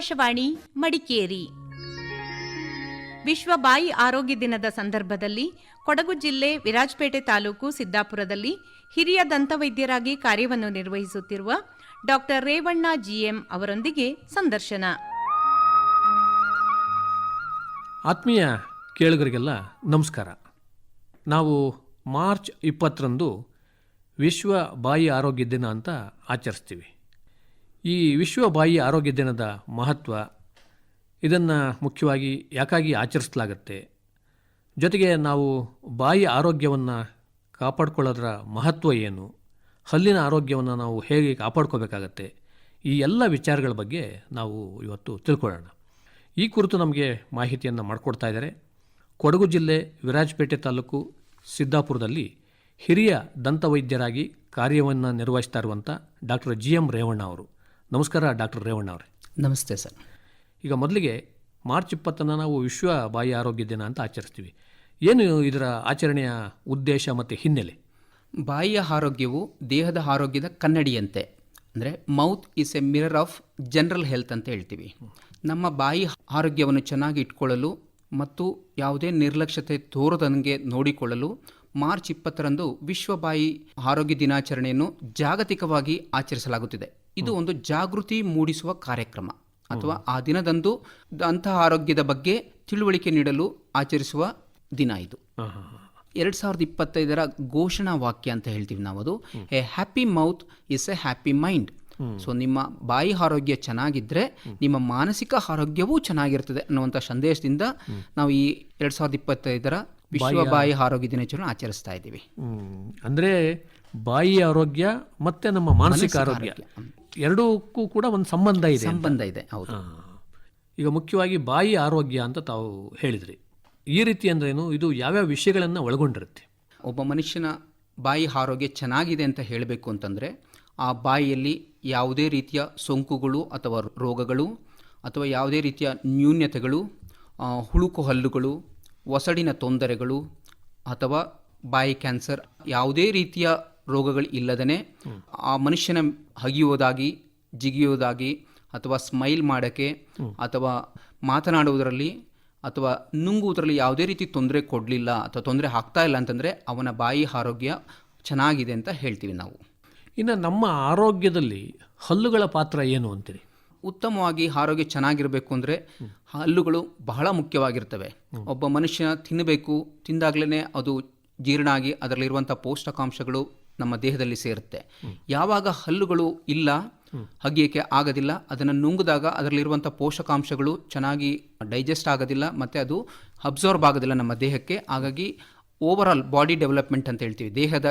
ಆಕಾಶವಾಣಿ, ಮಡಿಕೇರಿ. ವಿಶ್ವ ಬಾಯಿ ಆರೋಗ್ಯ ದಿನದ ಸಂದರ್ಭದಲ್ಲಿ ಕೊಡಗು ಜಿಲ್ಲೆ ವಿರಾಜಪೇಟೆ ತಾಲೂಕು ಸಿದ್ದಾಪುರದಲ್ಲಿ ಹಿರಿಯ ದಂತವೈದ್ಯರಾಗಿ ಕಾರ್ಯವನ್ನು ನಿರ್ವಹಿಸುತ್ತಿರುವ ಡಾಕ್ಟರ್ ರೇವಣ್ಣ ಜಿಎಂ ಅವರೊಂದಿಗೆ ಸಂದರ್ಶನ. ಆತ್ಮೀಯ ಕೇಳುಗರಿಗೆಲ್ಲ ನಮಸ್ಕಾರ. ನಾವು ಮಾರ್ಚ್ ಇಪ್ಪತ್ತರಂದು ವಿಶ್ವ ಬಾಯಿ ಆರೋಗ್ಯ ದಿನ ಅಂತ ಆಚರಿಸ್ತೀವಿ. ಈ ವಿಶ್ವ ಬಾಯಿ ಆರೋಗ್ಯ ದಿನದ ಮಹತ್ವ ಇದನ್ನು ಮುಖ್ಯವಾಗಿ ಯಾಕಾಗಿ ಆಚರಿಸಲಾಗತ್ತೆ? ಜೊತೆಗೆ ನಾವು ಬಾಯಿ ಆರೋಗ್ಯವನ್ನು ಕಾಪಾಡ್ಕೊಳ್ಳೋದ್ರ ಮಹತ್ವ ಏನು? ಹಲ್ಲಿನ ಆರೋಗ್ಯವನ್ನು ನಾವು ಹೇಗೆ ಕಾಪಾಡ್ಕೋಬೇಕಾಗತ್ತೆ? ಈ ಎಲ್ಲ ವಿಚಾರಗಳ ಬಗ್ಗೆ ನಾವು ಇವತ್ತು ತಿಳ್ಕೊಳ್ಳೋಣ. ಈ ಕುರಿತು ನಮಗೆ ಮಾಹಿತಿಯನ್ನು ಮಾಡಿಕೊಡ್ತಾ ಇದ್ದಾರೆ ಕೊಡಗು ಜಿಲ್ಲೆ ವಿರಾಜಪೇಟೆ ತಾಲೂಕು ಸಿದ್ದಾಪುರದಲ್ಲಿ ಹಿರಿಯ ದಂತವೈದ್ಯರಾಗಿ ಕಾರ್ಯವನ್ನು ನಿರ್ವಹಿಸ್ತಾ ಇರುವಂಥ ಡಾಕ್ಟರ್ ಜಿ ಎಂ ರೇವಣ್ಣ ಅವರು. ನಮಸ್ಕಾರ ಡಾಕ್ಟರ್ ರೇವಣ್ಣ ಅವರೇ. ನಮಸ್ತೆ ಸರ್. ಈಗ ಮೊದಲಿಗೆ ಮಾರ್ಚ್ ಇಪ್ಪತ್ತನ್ನು ನಾವು ವಿಶ್ವ ಬಾಯಿ ಆರೋಗ್ಯ ದಿನ ಅಂತ ಆಚರಿಸ್ತೀವಿ. ಏನು ಇದರ ಆಚರಣೆಯ ಉದ್ದೇಶ ಮತ್ತು ಹಿನ್ನೆಲೆ? ಬಾಯಿಯ ಆರೋಗ್ಯವು ದೇಹದ ಆರೋಗ್ಯದ ಕನ್ನಡಿಯಂತೆ ಅಂದರೆ mouth is a mirror of general health ಅಂತ ಹೇಳ್ತೀವಿ. ನಮ್ಮ ಬಾಯಿ ಆರೋಗ್ಯವನ್ನು ಚೆನ್ನಾಗಿ ಇಟ್ಕೊಳ್ಳಲು ಮತ್ತು ಯಾವುದೇ ನಿರ್ಲಕ್ಷ್ಯತೆ ತೋರದಂಗೆ ನೋಡಿಕೊಳ್ಳಲು ಮಾರ್ಚ್ ಇಪ್ಪತ್ತರಂದು ವಿಶ್ವ ಬಾಯಿ ಆರೋಗ್ಯ ದಿನಾಚರಣೆಯನ್ನು ಜಾಗತಿಕವಾಗಿ ಆಚರಿಸಲಾಗುತ್ತಿದೆ. ಇದು ಒಂದು ಜಾಗೃತಿ ಮೂಡಿಸುವ ಕಾರ್ಯಕ್ರಮ ಅಥವಾ ಆ ದಿನದಂದು ಅಂತಹ ಆರೋಗ್ಯದ ಬಗ್ಗೆ ತಿಳುವಳಿಕೆ ನೀಡಲು ಆಚರಿಸುವ ದಿನ ಇದು. ಎರಡ್ ಸಾವಿರದ ಇಪ್ಪತ್ತೈದರ ಘೋಷಣಾ ವಾಕ್ಯ ಅಂತ ಹೇಳ್ತೀವಿ ನಾವು ಅದು a happy mouth is a happy mind. So ನಿಮ್ಮ ಬಾಯಿ ಆರೋಗ್ಯ ಚೆನ್ನಾಗಿದ್ರೆ ನಿಮ್ಮ ಮಾನಸಿಕ ಆರೋಗ್ಯವೂ ಚೆನ್ನಾಗಿರ್ತದೆ ಅನ್ನುವಂಥ ಸಂದೇಶದಿಂದ ನಾವು ಈ ಎರಡ್ ಸಾವಿರದ ಇಪ್ಪತ್ತೈದರ ವಿಶ್ವ ಬಾಯಿ ಆರೋಗ್ಯ. ದಿನಾಚರಣೆ ಆಚರಿಸ್ತಾ ಇದ್ದೀವಿ. ಅಂದ್ರೆ ಬಾಯಿ ಆರೋಗ್ಯ ಮತ್ತೆ ನಮ್ಮ ಮಾನಸಿಕ ಆರೋಗ್ಯ. ಎರಡಕ್ಕೂ ಕೂಡ ಒಂದು ಸಂಬಂಧ ಇದೆ ಸಂಬಂಧ ಇದೆ ಹೌದು. ಈಗ ಮುಖ್ಯವಾಗಿ ಬಾಯಿ ಆರೋಗ್ಯ ಅಂತ ತಾವು ಹೇಳಿದ್ರಿ. ಈ ರೀತಿ ಅಂದ್ರೇನು? ಇದು ಯಾವ್ಯಾವ ವಿಷಯಗಳನ್ನು ಒಳಗೊಂಡಿರುತ್ತೆ? ಒಬ್ಬ ಮನುಷ್ಯನ ಬಾಯಿ ಆರೋಗ್ಯ ಚೆನ್ನಾಗಿದೆ ಅಂತ ಹೇಳಬೇಕು ಅಂತಂದರೆ ಆ ಬಾಯಿಯಲ್ಲಿ ಯಾವುದೇ ರೀತಿಯ ಸೋಂಕುಗಳು ಅಥವಾ ರೋಗಗಳು ಅಥವಾ ಯಾವುದೇ ರೀತಿಯ ನ್ಯೂನ್ಯತೆಗಳು ಹುಳುಕು ಹಲ್ಲುಗಳು ಒಸಡಿನ ತೊಂದರೆಗಳು ಅಥವಾ ಬಾಯಿ ಕ್ಯಾನ್ಸರ್ ಯಾವುದೇ ರೀತಿಯ ರೋಗಗಳು ಇಲ್ಲದೇ ಆ ಮನುಷ್ಯನ ಹಗಿಯೋದಾಗಿ ಜಿಗಿಯೋದಾಗಿ ಅಥವಾ ಸ್ಮೈಲ್ ಮಾಡೋಕ್ಕೆ ಅಥವಾ ಮಾತನಾಡುವುದರಲ್ಲಿ ಅಥವಾ ನುಂಗುವುದರಲ್ಲಿ ಯಾವುದೇ ರೀತಿ ತೊಂದರೆ ಕೊಡಲಿಲ್ಲ ಅಥವಾ ತೊಂದರೆ ಆಗ್ತಾ ಇಲ್ಲ ಅಂತಂದರೆ ಅವನ ಬಾಯಿ ಆರೋಗ್ಯ ಚೆನ್ನಾಗಿದೆ ಅಂತ ಹೇಳ್ತೀವಿ ನಾವು. ಇನ್ನು ನಮ್ಮ ಆರೋಗ್ಯದಲ್ಲಿ ಹಲ್ಲುಗಳ ಪಾತ್ರ ಏನು ಅಂತೀರಿ? ಉತ್ತಮವಾಗಿ ಆರೋಗ್ಯ ಚೆನ್ನಾಗಿರಬೇಕು ಅಂದರೆ ಹಲ್ಲುಗಳು ಬಹಳ ಮುಖ್ಯವಾಗಿರ್ತವೆ. ಒಬ್ಬ ಮನುಷ್ಯ ತಿನ್ನಬೇಕು ತಿಂದಾಗಲೇ ಅದು ಜೀರ್ಣ ಆಗಿ ಅದರಲ್ಲಿರುವಂಥ ಪೌಷ್ಟಿಕಾಂಶಗಳು ನಮ್ಮ ದೇಹದಲ್ಲಿ ಸೇರುತ್ತೆ. ಯಾವಾಗ ಹಲ್ಲುಗಳು ಇಲ್ಲ ಹಗ್ಗಿಯಕ್ಕೆ ಆಗೋದಿಲ್ಲ ಅದನ್ನು ನುಂಗಿದಾಗ ಅದರಲ್ಲಿರುವಂಥ ಪೋಷಕಾಂಶಗಳು ಚೆನ್ನಾಗಿ ಡೈಜೆಸ್ಟ್ ಆಗೋದಿಲ್ಲ ಮತ್ತು ಅದು ಅಬ್ಸಾರ್ಬ್ ಆಗೋದಿಲ್ಲ ನಮ್ಮ ದೇಹಕ್ಕೆ. ಹಾಗಾಗಿ ಓವರ್ ಆಲ್ ಬಾಡಿ ಡೆವಲಪ್ಮೆಂಟ್ ಅಂತ ಹೇಳ್ತೀವಿ. ದೇಹದ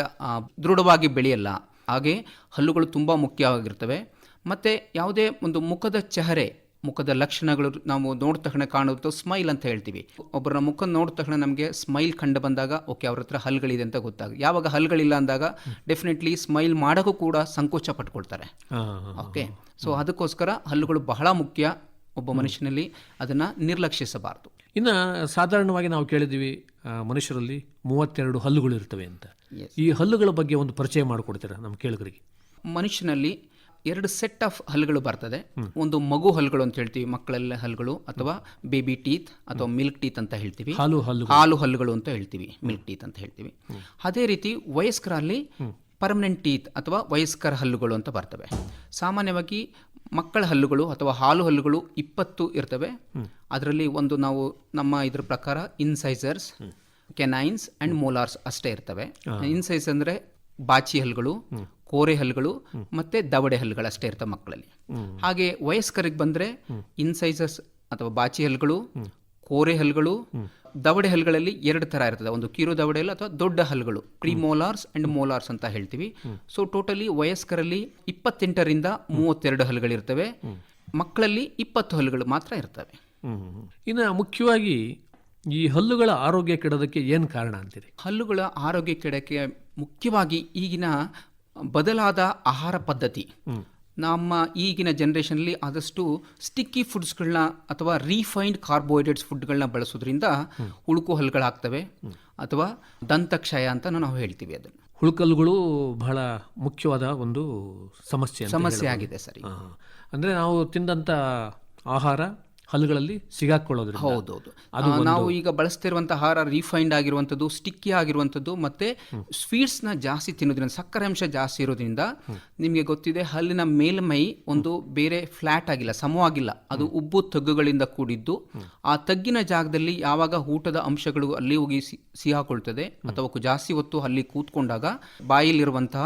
ದೃಢವಾಗಿ ಬೆಳೆಯಲ್ಲ. ಹಾಗೆ ಹಲ್ಲುಗಳು ತುಂಬ ಮುಖ್ಯವಾಗಿರ್ತವೆ. ಮತ್ತು ಯಾವುದೇ ಒಂದು ಮುಖದ ಚೆಹರೆ ಮುಖದ ಲಕ್ಷಣಗಳು ನಾವು ನೋಡಿದ ತಕ್ಷಣ ಕಾಣುತ್ತೋ ಸ್ಮೈಲ್ ಅಂತ ಹೇಳ್ತೀವಿ. ಒಬ್ಬರ ಮುಖ ನೋಡಿದ ತಕ್ಷಣ ನಮಗೆ ಸ್ಮೈಲ್ ಕಂಡು ಬಂದಾಗ ಓಕೆ ಅವ್ರ ಹತ್ರ ಹಲ್ಗಳಿದೆ ಅಂತ ಗೊತ್ತಾಗ ಯಾವಾಗ ಹಲ್ಗಳಿಲ್ಲ ಅಂದಾಗ ಡೆಫಿನೆಟ್ಲಿ ಸ್ಮೈಲ್ ಮಾಡೋಕ್ಕೂ ಕೂಡ ಸಂಕೋಚ ಪಟ್ಕೊಳ್ತಾರೆ. ಓಕೆ? ಸೊ ಅದಕ್ಕೋಸ್ಕರ ಹಲ್ಲುಗಳು ಬಹಳ ಮುಖ್ಯ ಒಬ್ಬ ಮನುಷ್ಯನಲ್ಲಿ ಅದನ್ನು ನಿರ್ಲಕ್ಷಿಸಬಾರದು. ಇನ್ನು ಸಾಧಾರಣವಾಗಿ ನಾವು ಕೇಳಿದ್ದೀವಿ ಮನುಷ್ಯರಲ್ಲಿ ಮೂವತ್ತೆರಡು ಹಲ್ಲುಗಳು ಇರ್ತವೆ ಅಂತ ಈ ಹಲ್ಲುಗಳ ಬಗ್ಗೆ ಒಂದು ಪರಿಚಯ ಮಾಡಿಕೊಡ್ತೀರಾ ನಮ್ಮ ಕೇಳುಗರಿಗೆ? ಮನುಷ್ಯನಲ್ಲಿ ಎರಡು ಸೆಟ್ ಆಫ್ ಹಲ್ಗಳು ಬರ್ತದೆ. ಒಂದು ಮಗು ಹಲ್ಗಳು ಅಂತ ಹೇಳ್ತೀವಿ ಮಕ್ಕಳಲ್ಲ ಹಲ್ಗಳು ಅಥವಾ ಬೇಬಿ ಟೀತ್ ಅಥವಾ ಮಿಲ್ಕ್ ಟೀತ್ ಅಂತ ಹೇಳ್ತೀವಿ. ಹಾಲು ಹಲ್ಗಳು ಹಲ್ಲುಗಳು ಅಂತ ಹೇಳ್ತೀವಿ ಮಿಲ್ಕ್ ಟೀತ್ ಅಂತ ಹೇಳ್ತೀವಿ. ಅದೇ ರೀತಿ ವಯಸ್ಕರಲ್ಲಿ ಪರ್ಮನೆಂಟ್ ಟೀತ್ ಅಥವಾ ವಯಸ್ಕರ ಹಲ್ಲುಗಳು ಅಂತ ಬರ್ತವೆ. ಸಾಮಾನ್ಯವಾಗಿ ಮಕ್ಕಳ ಹಲ್ಲುಗಳು ಅಥವಾ ಹಾಲು ಹಲ್ಲುಗಳು ಇಪ್ಪತ್ತು ಇರ್ತವೆ. ಅದರಲ್ಲಿ ಒಂದು ನಾವು ನಮ್ಮ ಇದ್ರ ಪ್ರಕಾರ ಇನ್ಸೈಸರ್ಸ್ ಕೆನೈನ್ಸ್ ಅಂಡ್ ಮೋಲಾರ್ಸ್ ಅಷ್ಟೇ ಇರ್ತವೆ. ಇನ್ಸೈಸ್ ಅಂದ್ರೆ ಬಾಚಿ ಹಲ್ಗಳು ಕೋರೆ ಹಲ್ಲುಗಳು ಮತ್ತೆ ದವಡೆ ಹಲ್ಲುಗಳು ಅಷ್ಟೇ ಇರ್ತವೆ ಮಕ್ಕಳಲ್ಲಿ. ಹಾಗೆ ವಯಸ್ಕರಿಗೆ ಬಂದ್ರೆ ಇನ್ಸೈಸಸ್ ಅಥವಾ ಬಾಚಿ ಹಲ್ಲುಗಳು ಕೋರೆ ಹಲ್ಲುಗಳು ದವಡೆ ಹಲ್ಲುಗಳಲ್ಲಿ ಎರಡು ತರ ಇರ್ತದೆ. ಒಂದು ಕಿರು ದವಡೆ ಹಲ್ಲು ಅಥವಾ ದೊಡ್ಡ ಹಲ್ಲುಗಳು ಪ್ರಿಮೋಲಾರ್ಸ್ ಅಂಡ್ ಮೋಲಾರ್ಸ್ ಅಂತ ಹೇಳ್ತೀವಿ. ಸೊ ಟೋಟಲಿ ವಯಸ್ಕರಲ್ಲಿ ಇಪ್ಪತ್ತೆಂಟರಿಂದ ಮೂವತ್ತೆರಡು ಇರ್ತವೆ ಮಕ್ಕಳಲ್ಲಿ ಇಪ್ಪತ್ತು ಹಲ್ಲುಗಳು ಮಾತ್ರ ಇರ್ತವೆ. ಇನ್ನು ಮುಖ್ಯವಾಗಿ ಈ ಹಲ್ಲುಗಳ ಆರೋಗ್ಯ ಕೆಡೋದಕ್ಕೆ ಏನು ಕಾರಣ ಅಂತೀರಿ? ಹಲ್ಲುಗಳ ಆರೋಗ್ಯ ಕೆಡಕ್ಕೆ ಮುಖ್ಯವಾಗಿ ಈಗಿನ ಬದಲಾದ ಆಹಾರ ಪದ್ಧತಿ. ನಮ್ಮ ಈಗಿನ ಜನ್ರೇಷನಲ್ಲಿ ಆದಷ್ಟು ಸ್ಟಿಕ್ಕಿ ಫುಡ್ಸ್ಗಳನ್ನ ಅಥವಾ ರೀಫೈನ್ಡ್ ಕಾರ್ಬೋಹೈಡ್ರೇಟ್ಸ್ ಫುಡ್ಗಳನ್ನ ಬಳಸೋದ್ರಿಂದ ಉಳುಕು ಹಲ್ಗಳಾಗ್ತವೆ ಅಥವಾ ದಂತಕ್ಷಯ ಅಂತ ನಾವು ಹೇಳ್ತೀವಿ ಅದನ್ನು. ಹುಳುಕಲ್ಲುಗಳು ಬಹಳ ಮುಖ್ಯವಾದ ಒಂದು ಸಮಸ್ಯೆ ಸಮಸ್ಯೆ ಆಗಿದೆ ಸರಿ. ಅಂದ್ರೆ ನಾವು ತಿಂದಂಥ ಆಹಾರ ಹಲ್ಲುಗಳಲ್ಲಿ ಸಿಗಾಕೊಳ್ಳೋದ್ರಿಂದ. ಹೌದೌದು. ಅದು ನಾವು ಈಗ ಬಳಸ್ತಿರುವಂತಹ ಆಹಾರ ರಿಫೈನ್ಡ್ ಆಗಿರುವಂಥದ್ದು ಸ್ಟಿಕ್ಕಿ ಆಗಿರುವಂಥದ್ದು ಮತ್ತೆ ಸ್ವೀಟ್ಸ್ನ ಜಾಸ್ತಿ ತಿನ್ನೋದ್ರಿಂದ ಸಕ್ಕರೆ ಅಂಶ ಜಾಸ್ತಿ ಇರೋದ್ರಿಂದ ನಿಮಗೆ ಗೊತ್ತಿದೆ ಹಲ್ಲಿನ ಮೇಲ್ಮೈ ಒಂದು ಬೇರೆ ಫ್ಲಾಟ್ ಆಗಿಲ್ಲ ಸಮವಾಗಿಲ್ಲ. ಅದು ಉಬ್ಬು ತಗ್ಗುಗಳಿಂದ ಕೂಡಿದ್ದು. ಆ ತಗ್ಗಿನ ಜಾಗದಲ್ಲಿ ಯಾವಾಗ ಊಟದ ಅಂಶಗಳು ಅಲ್ಲಿ ಹೋಗಿ ಸಿ- ಸಿಹಾಕೊಳ್ತದೆ ಅಥವಾ ಜಾಸ್ತಿ ಹೊತ್ತು ಅಲ್ಲಿ ಕೂತ್ಕೊಂಡಾಗ ಬಾಯಿಲಿರುವಂತಹ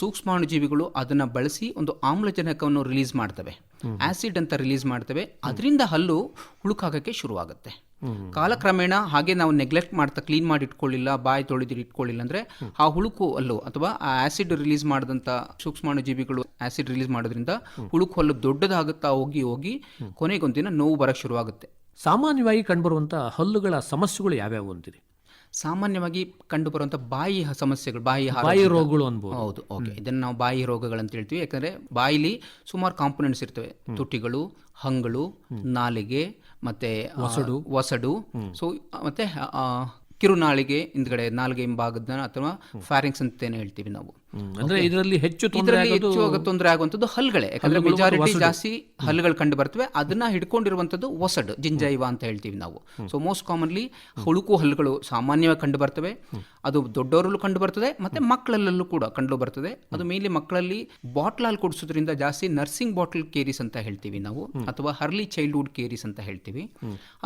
ಸೂಕ್ಷ್ಮಾಣುಜೀವಿಗಳು ಅದನ್ನ ಬಳಸಿ ಒಂದು ಆಮ್ಲಜನಕವನ್ನು ರಿಲೀಸ್ ಮಾಡ್ತವೆ. ಆಸಿಡ್ ಅಂತ ರಿಲೀಸ್ ಮಾಡ್ತವೆ. ಅದರಿಂದ ಹಲ್ಲು ಹುಳುಕಾಗಕ್ಕೆ ಶುರುವಾಗುತ್ತೆ. ಕಾಲಕ್ರಮೇಣ ಹಾಗೆ ನಾವು ನೆಗ್ಲೆಕ್ಟ್ ಮಾಡ್ತಾ ಕ್ಲೀನ್ ಮಾಡಿ ಇಟ್ಕೊಳ್ಳಿಲ್ಲ, ಬಾಯಿ ತೊಳೆದು ಇಟ್ಕೊಳ್ಳಿಲ್ಲ ಅಂದ್ರೆ ಆ ಹುಳುಕು ಹಲ್ಲು ಅಥವಾ ಆ ಆಸಿಡ್ ರಿಲೀಸ್ ಸೂಕ್ಷ್ಮಾಣು ಸೂಕ್ಷ್ಮಾಣುಜೀವಿಗಳು ಆಸಿಡ್ ರಿಲೀಸ್ ಮಾಡೋದ್ರಿಂದ ಹುಳುಕು ಹಲ್ಲು ದೊಡ್ಡದಾಗುತ್ತಾ ಹೋಗಿ ಹೋಗಿ ಕೊನೆಗೊಂದಿನ ನೋವು ಬರಕ್ಕೆ ಶುರುವಾಗುತ್ತೆ. ಸಾಮಾನ್ಯವಾಗಿ ಕಂಡುಬರುವಂಥ ಹಲ್ಲುಗಳ ಸಮಸ್ಯೆಗಳು ಯಾವ್ಯಾವು ಅಂತೀರಿ? ಸಾಮಾನ್ಯವಾಗಿ ಕಂಡುಬರುವಂತಹ ಬಾಯಿ ಸಮಸ್ಯೆಗಳು ಬಾಯಿ ಬಾಯಿ ರೋಗಗಳು ಅನ್ಬೋದು. ಹೌದು ಓಕೆ. ಇದನ್ನು ನಾವು ಬಾಯಿ ರೋಗಗಳಂತ ಹೇಳ್ತೀವಿ. ಯಾಕಂದ್ರೆ ಬಾಯಿಲಿ ಸುಮಾರು ಕಾಂಪೊನೆಂಟ್ಸ್ ಇರ್ತವೆ. ತುಟಿಗಳು ಹಂಗಳು ನಾಲಿಗೆ ಮತ್ತೆ ಒಸಡು. ಒಸಡು. ಸೊ ಮತ್ತೆ ಕಿರುನಾಳಿಗೆ ಹಿಂದ್ಗಡೆ ನಾಲಿಗೆ ಹಿಂಭಾಗದ ಅಥವಾ ಫ್ಯಾರಿಂಗ್ಸ್ ಅಂತೇನೆ ಹೇಳ್ತೀವಿ ನಾವು. ಅಂದ್ರೆ ಇದರಲ್ಲಿ ಹೆಚ್ಚು ಹೆಚ್ಚು ತೊಂದರೆ ಆಗುವಂಥದ್ದು ಹಲ್ಗಳೇ. ಯಾಕಂದ್ರೆ ಮೆಜಾರಿಟಿ ಜಾಸ್ತಿ ಹಲ್ಗಳು ಕಂಡು ಬರ್ತವೆ ಅದನ್ನ ಹಿಡ್ಕೊಂಡಿರುವಂತದ್ದು ಒಸಡ್ ಜಿಂಜೈವ ಅಂತ ಹೇಳ್ತೀವಿ ನಾವು. ಸೊ ಮೋಸ್ಟ್ ಕಾಮನ್ಲಿ ಹುಳುಕು ಹಲ್ಲುಗಳು ಸಾಮಾನ್ಯವಾಗಿ ಕಂಡು ಬರ್ತವೆ ಅದು ದೊಡ್ಡವರಲ್ಲೂ ಕಂಡು ಬರ್ತದೆ ಮತ್ತೆ ಮಕ್ಕಳಲ್ಲೂ ಕೂಡ ಕಂಡು ಬರ್ತದೆ ಅದು ಮೇಲೆ ಮಕ್ಕಳಲ್ಲಿ ಬಾಟ್ಲ್ ಹಾಲು ಕುಡಿಸೋದ್ರಿಂದ ಜಾಸ್ತಿ ನರ್ಸಿಂಗ್ ಬಾಟಲ್ ಕೇರಿಸ್ ಅಂತ ಹೇಳ್ತೀವಿ ನಾವು ಅಥವಾ ಹರ್ಲಿ ಚೈಲ್ಡ್ಹುಡ್ ಕೇರಿಸ್ ಅಂತ ಹೇಳ್ತೀವಿ.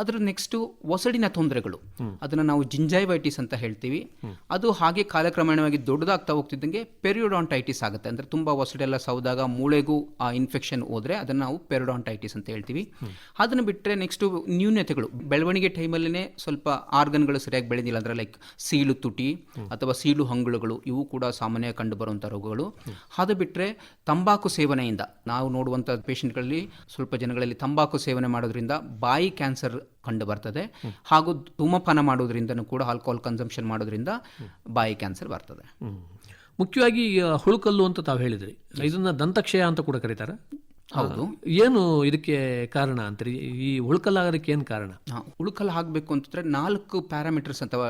ಅದ್ರ ನೆಕ್ಸ್ಟ್ ಒಸಡಿನ ತೊಂದರೆಗಳು. ಅದನ್ನ ನಾವು ಜಿಂಜೈವೈಟಿಸ್ ಅಂತ ಹೇಳ್ತೀವಿ. ಅದು ಹಾಗೆ ಕಾಲಕ್ರಮೇಣವಾಗಿ ದೊಡ್ಡದಾಗ್ತಾ ಹೋಗ್ತಿದ್ದಂಗೆ ಪೆರಿಯೋಡಾಂಟೈಟಿಸ್ ಆಗುತ್ತೆ. ಅಂದರೆ ತುಂಬ ಒಸಡೆಲ್ಲ ಸೌದಾಗ ಮೂಳೆಗೂ ಆ ಇನ್ಫೆಕ್ಷನ್ ಹೋದರೆ ಅದನ್ನು ನಾವು ಪೆರಿಯೋಡಾಂಟೈಟಿಸ್ ಅಂತ ಹೇಳ್ತೀವಿ. ಅದನ್ನು ಬಿಟ್ಟರೆ ನೆಕ್ಸ್ಟು ನ್ಯೂನತೆಗಳು. ಬೆಳವಣಿಗೆ ಟೈಮಲ್ಲೇ ಸ್ವಲ್ಪ ಆರ್ಗನ್ಗಳು ಸರಿಯಾಗಿ ಬೆಳೆದಿಲ್ಲ. ಅಂದರೆ ಲೈಕ್ ಸೀಳು ತುಟಿ ಅಥವಾ ಸೀಳು ಹಂಗುಳುಗಳು, ಇವು ಕೂಡ ಸಾಮಾನ್ಯ ಕಂಡು ಬರುವಂಥ ರೋಗಗಳು. ಅದು ಬಿಟ್ಟರೆ ತಂಬಾಕು ಸೇವನೆಯಿಂದ ನಾವು ನೋಡುವಂಥ ಪೇಷಂಟ್ಗಳಲ್ಲಿ ಸ್ವಲ್ಪ ಜನಗಳಲ್ಲಿ ತಂಬಾಕು ಸೇವನೆ ಮಾಡೋದ್ರಿಂದ ಬಾಯಿ ಕ್ಯಾನ್ಸರ್ ಕಂಡು ಬರ್ತದೆ. ಹಾಗೂ ಧೂಮಪಾನ ಮಾಡೋದ್ರಿಂದನೂ ಕೂಡ ಆಲ್ಕೋಹಾಲ್ ಕನ್ಸಂಪ್ಷನ್ ಮಾಡೋದ್ರಿಂದ ಬಾಯಿ ಕ್ಯಾನ್ಸರ್ ಬರ್ತದೆ. ಮುಖ್ಯವಾಗಿ ಹುಳುಕಲ್ಲು ಅಂತ ತಾವು ಹೇಳಿದ್ರಿ. ಇದನ್ನ ದಂತಕ್ಷಯ ಅಂತ ಕೂಡ ಕರೀತಾರೆ. ಹೌದು. ಏನು ಇದಕ್ಕೆ ಕಾರಣ ಅಂತೀರಿ? ಈ ಹುಳುಕಲ್ಲಾಗೋದಕ್ಕೆ ಏನು ಕಾರಣ? ಹುಳುಕಲ್ಲು ಉಳುಕಲ್ ಹಾಕಬೇಕು ಅಂತಂದ್ರೆ ನಾಲ್ಕು ಪ್ಯಾರಾಮೀಟರ್ಸ್ ಅಥವಾ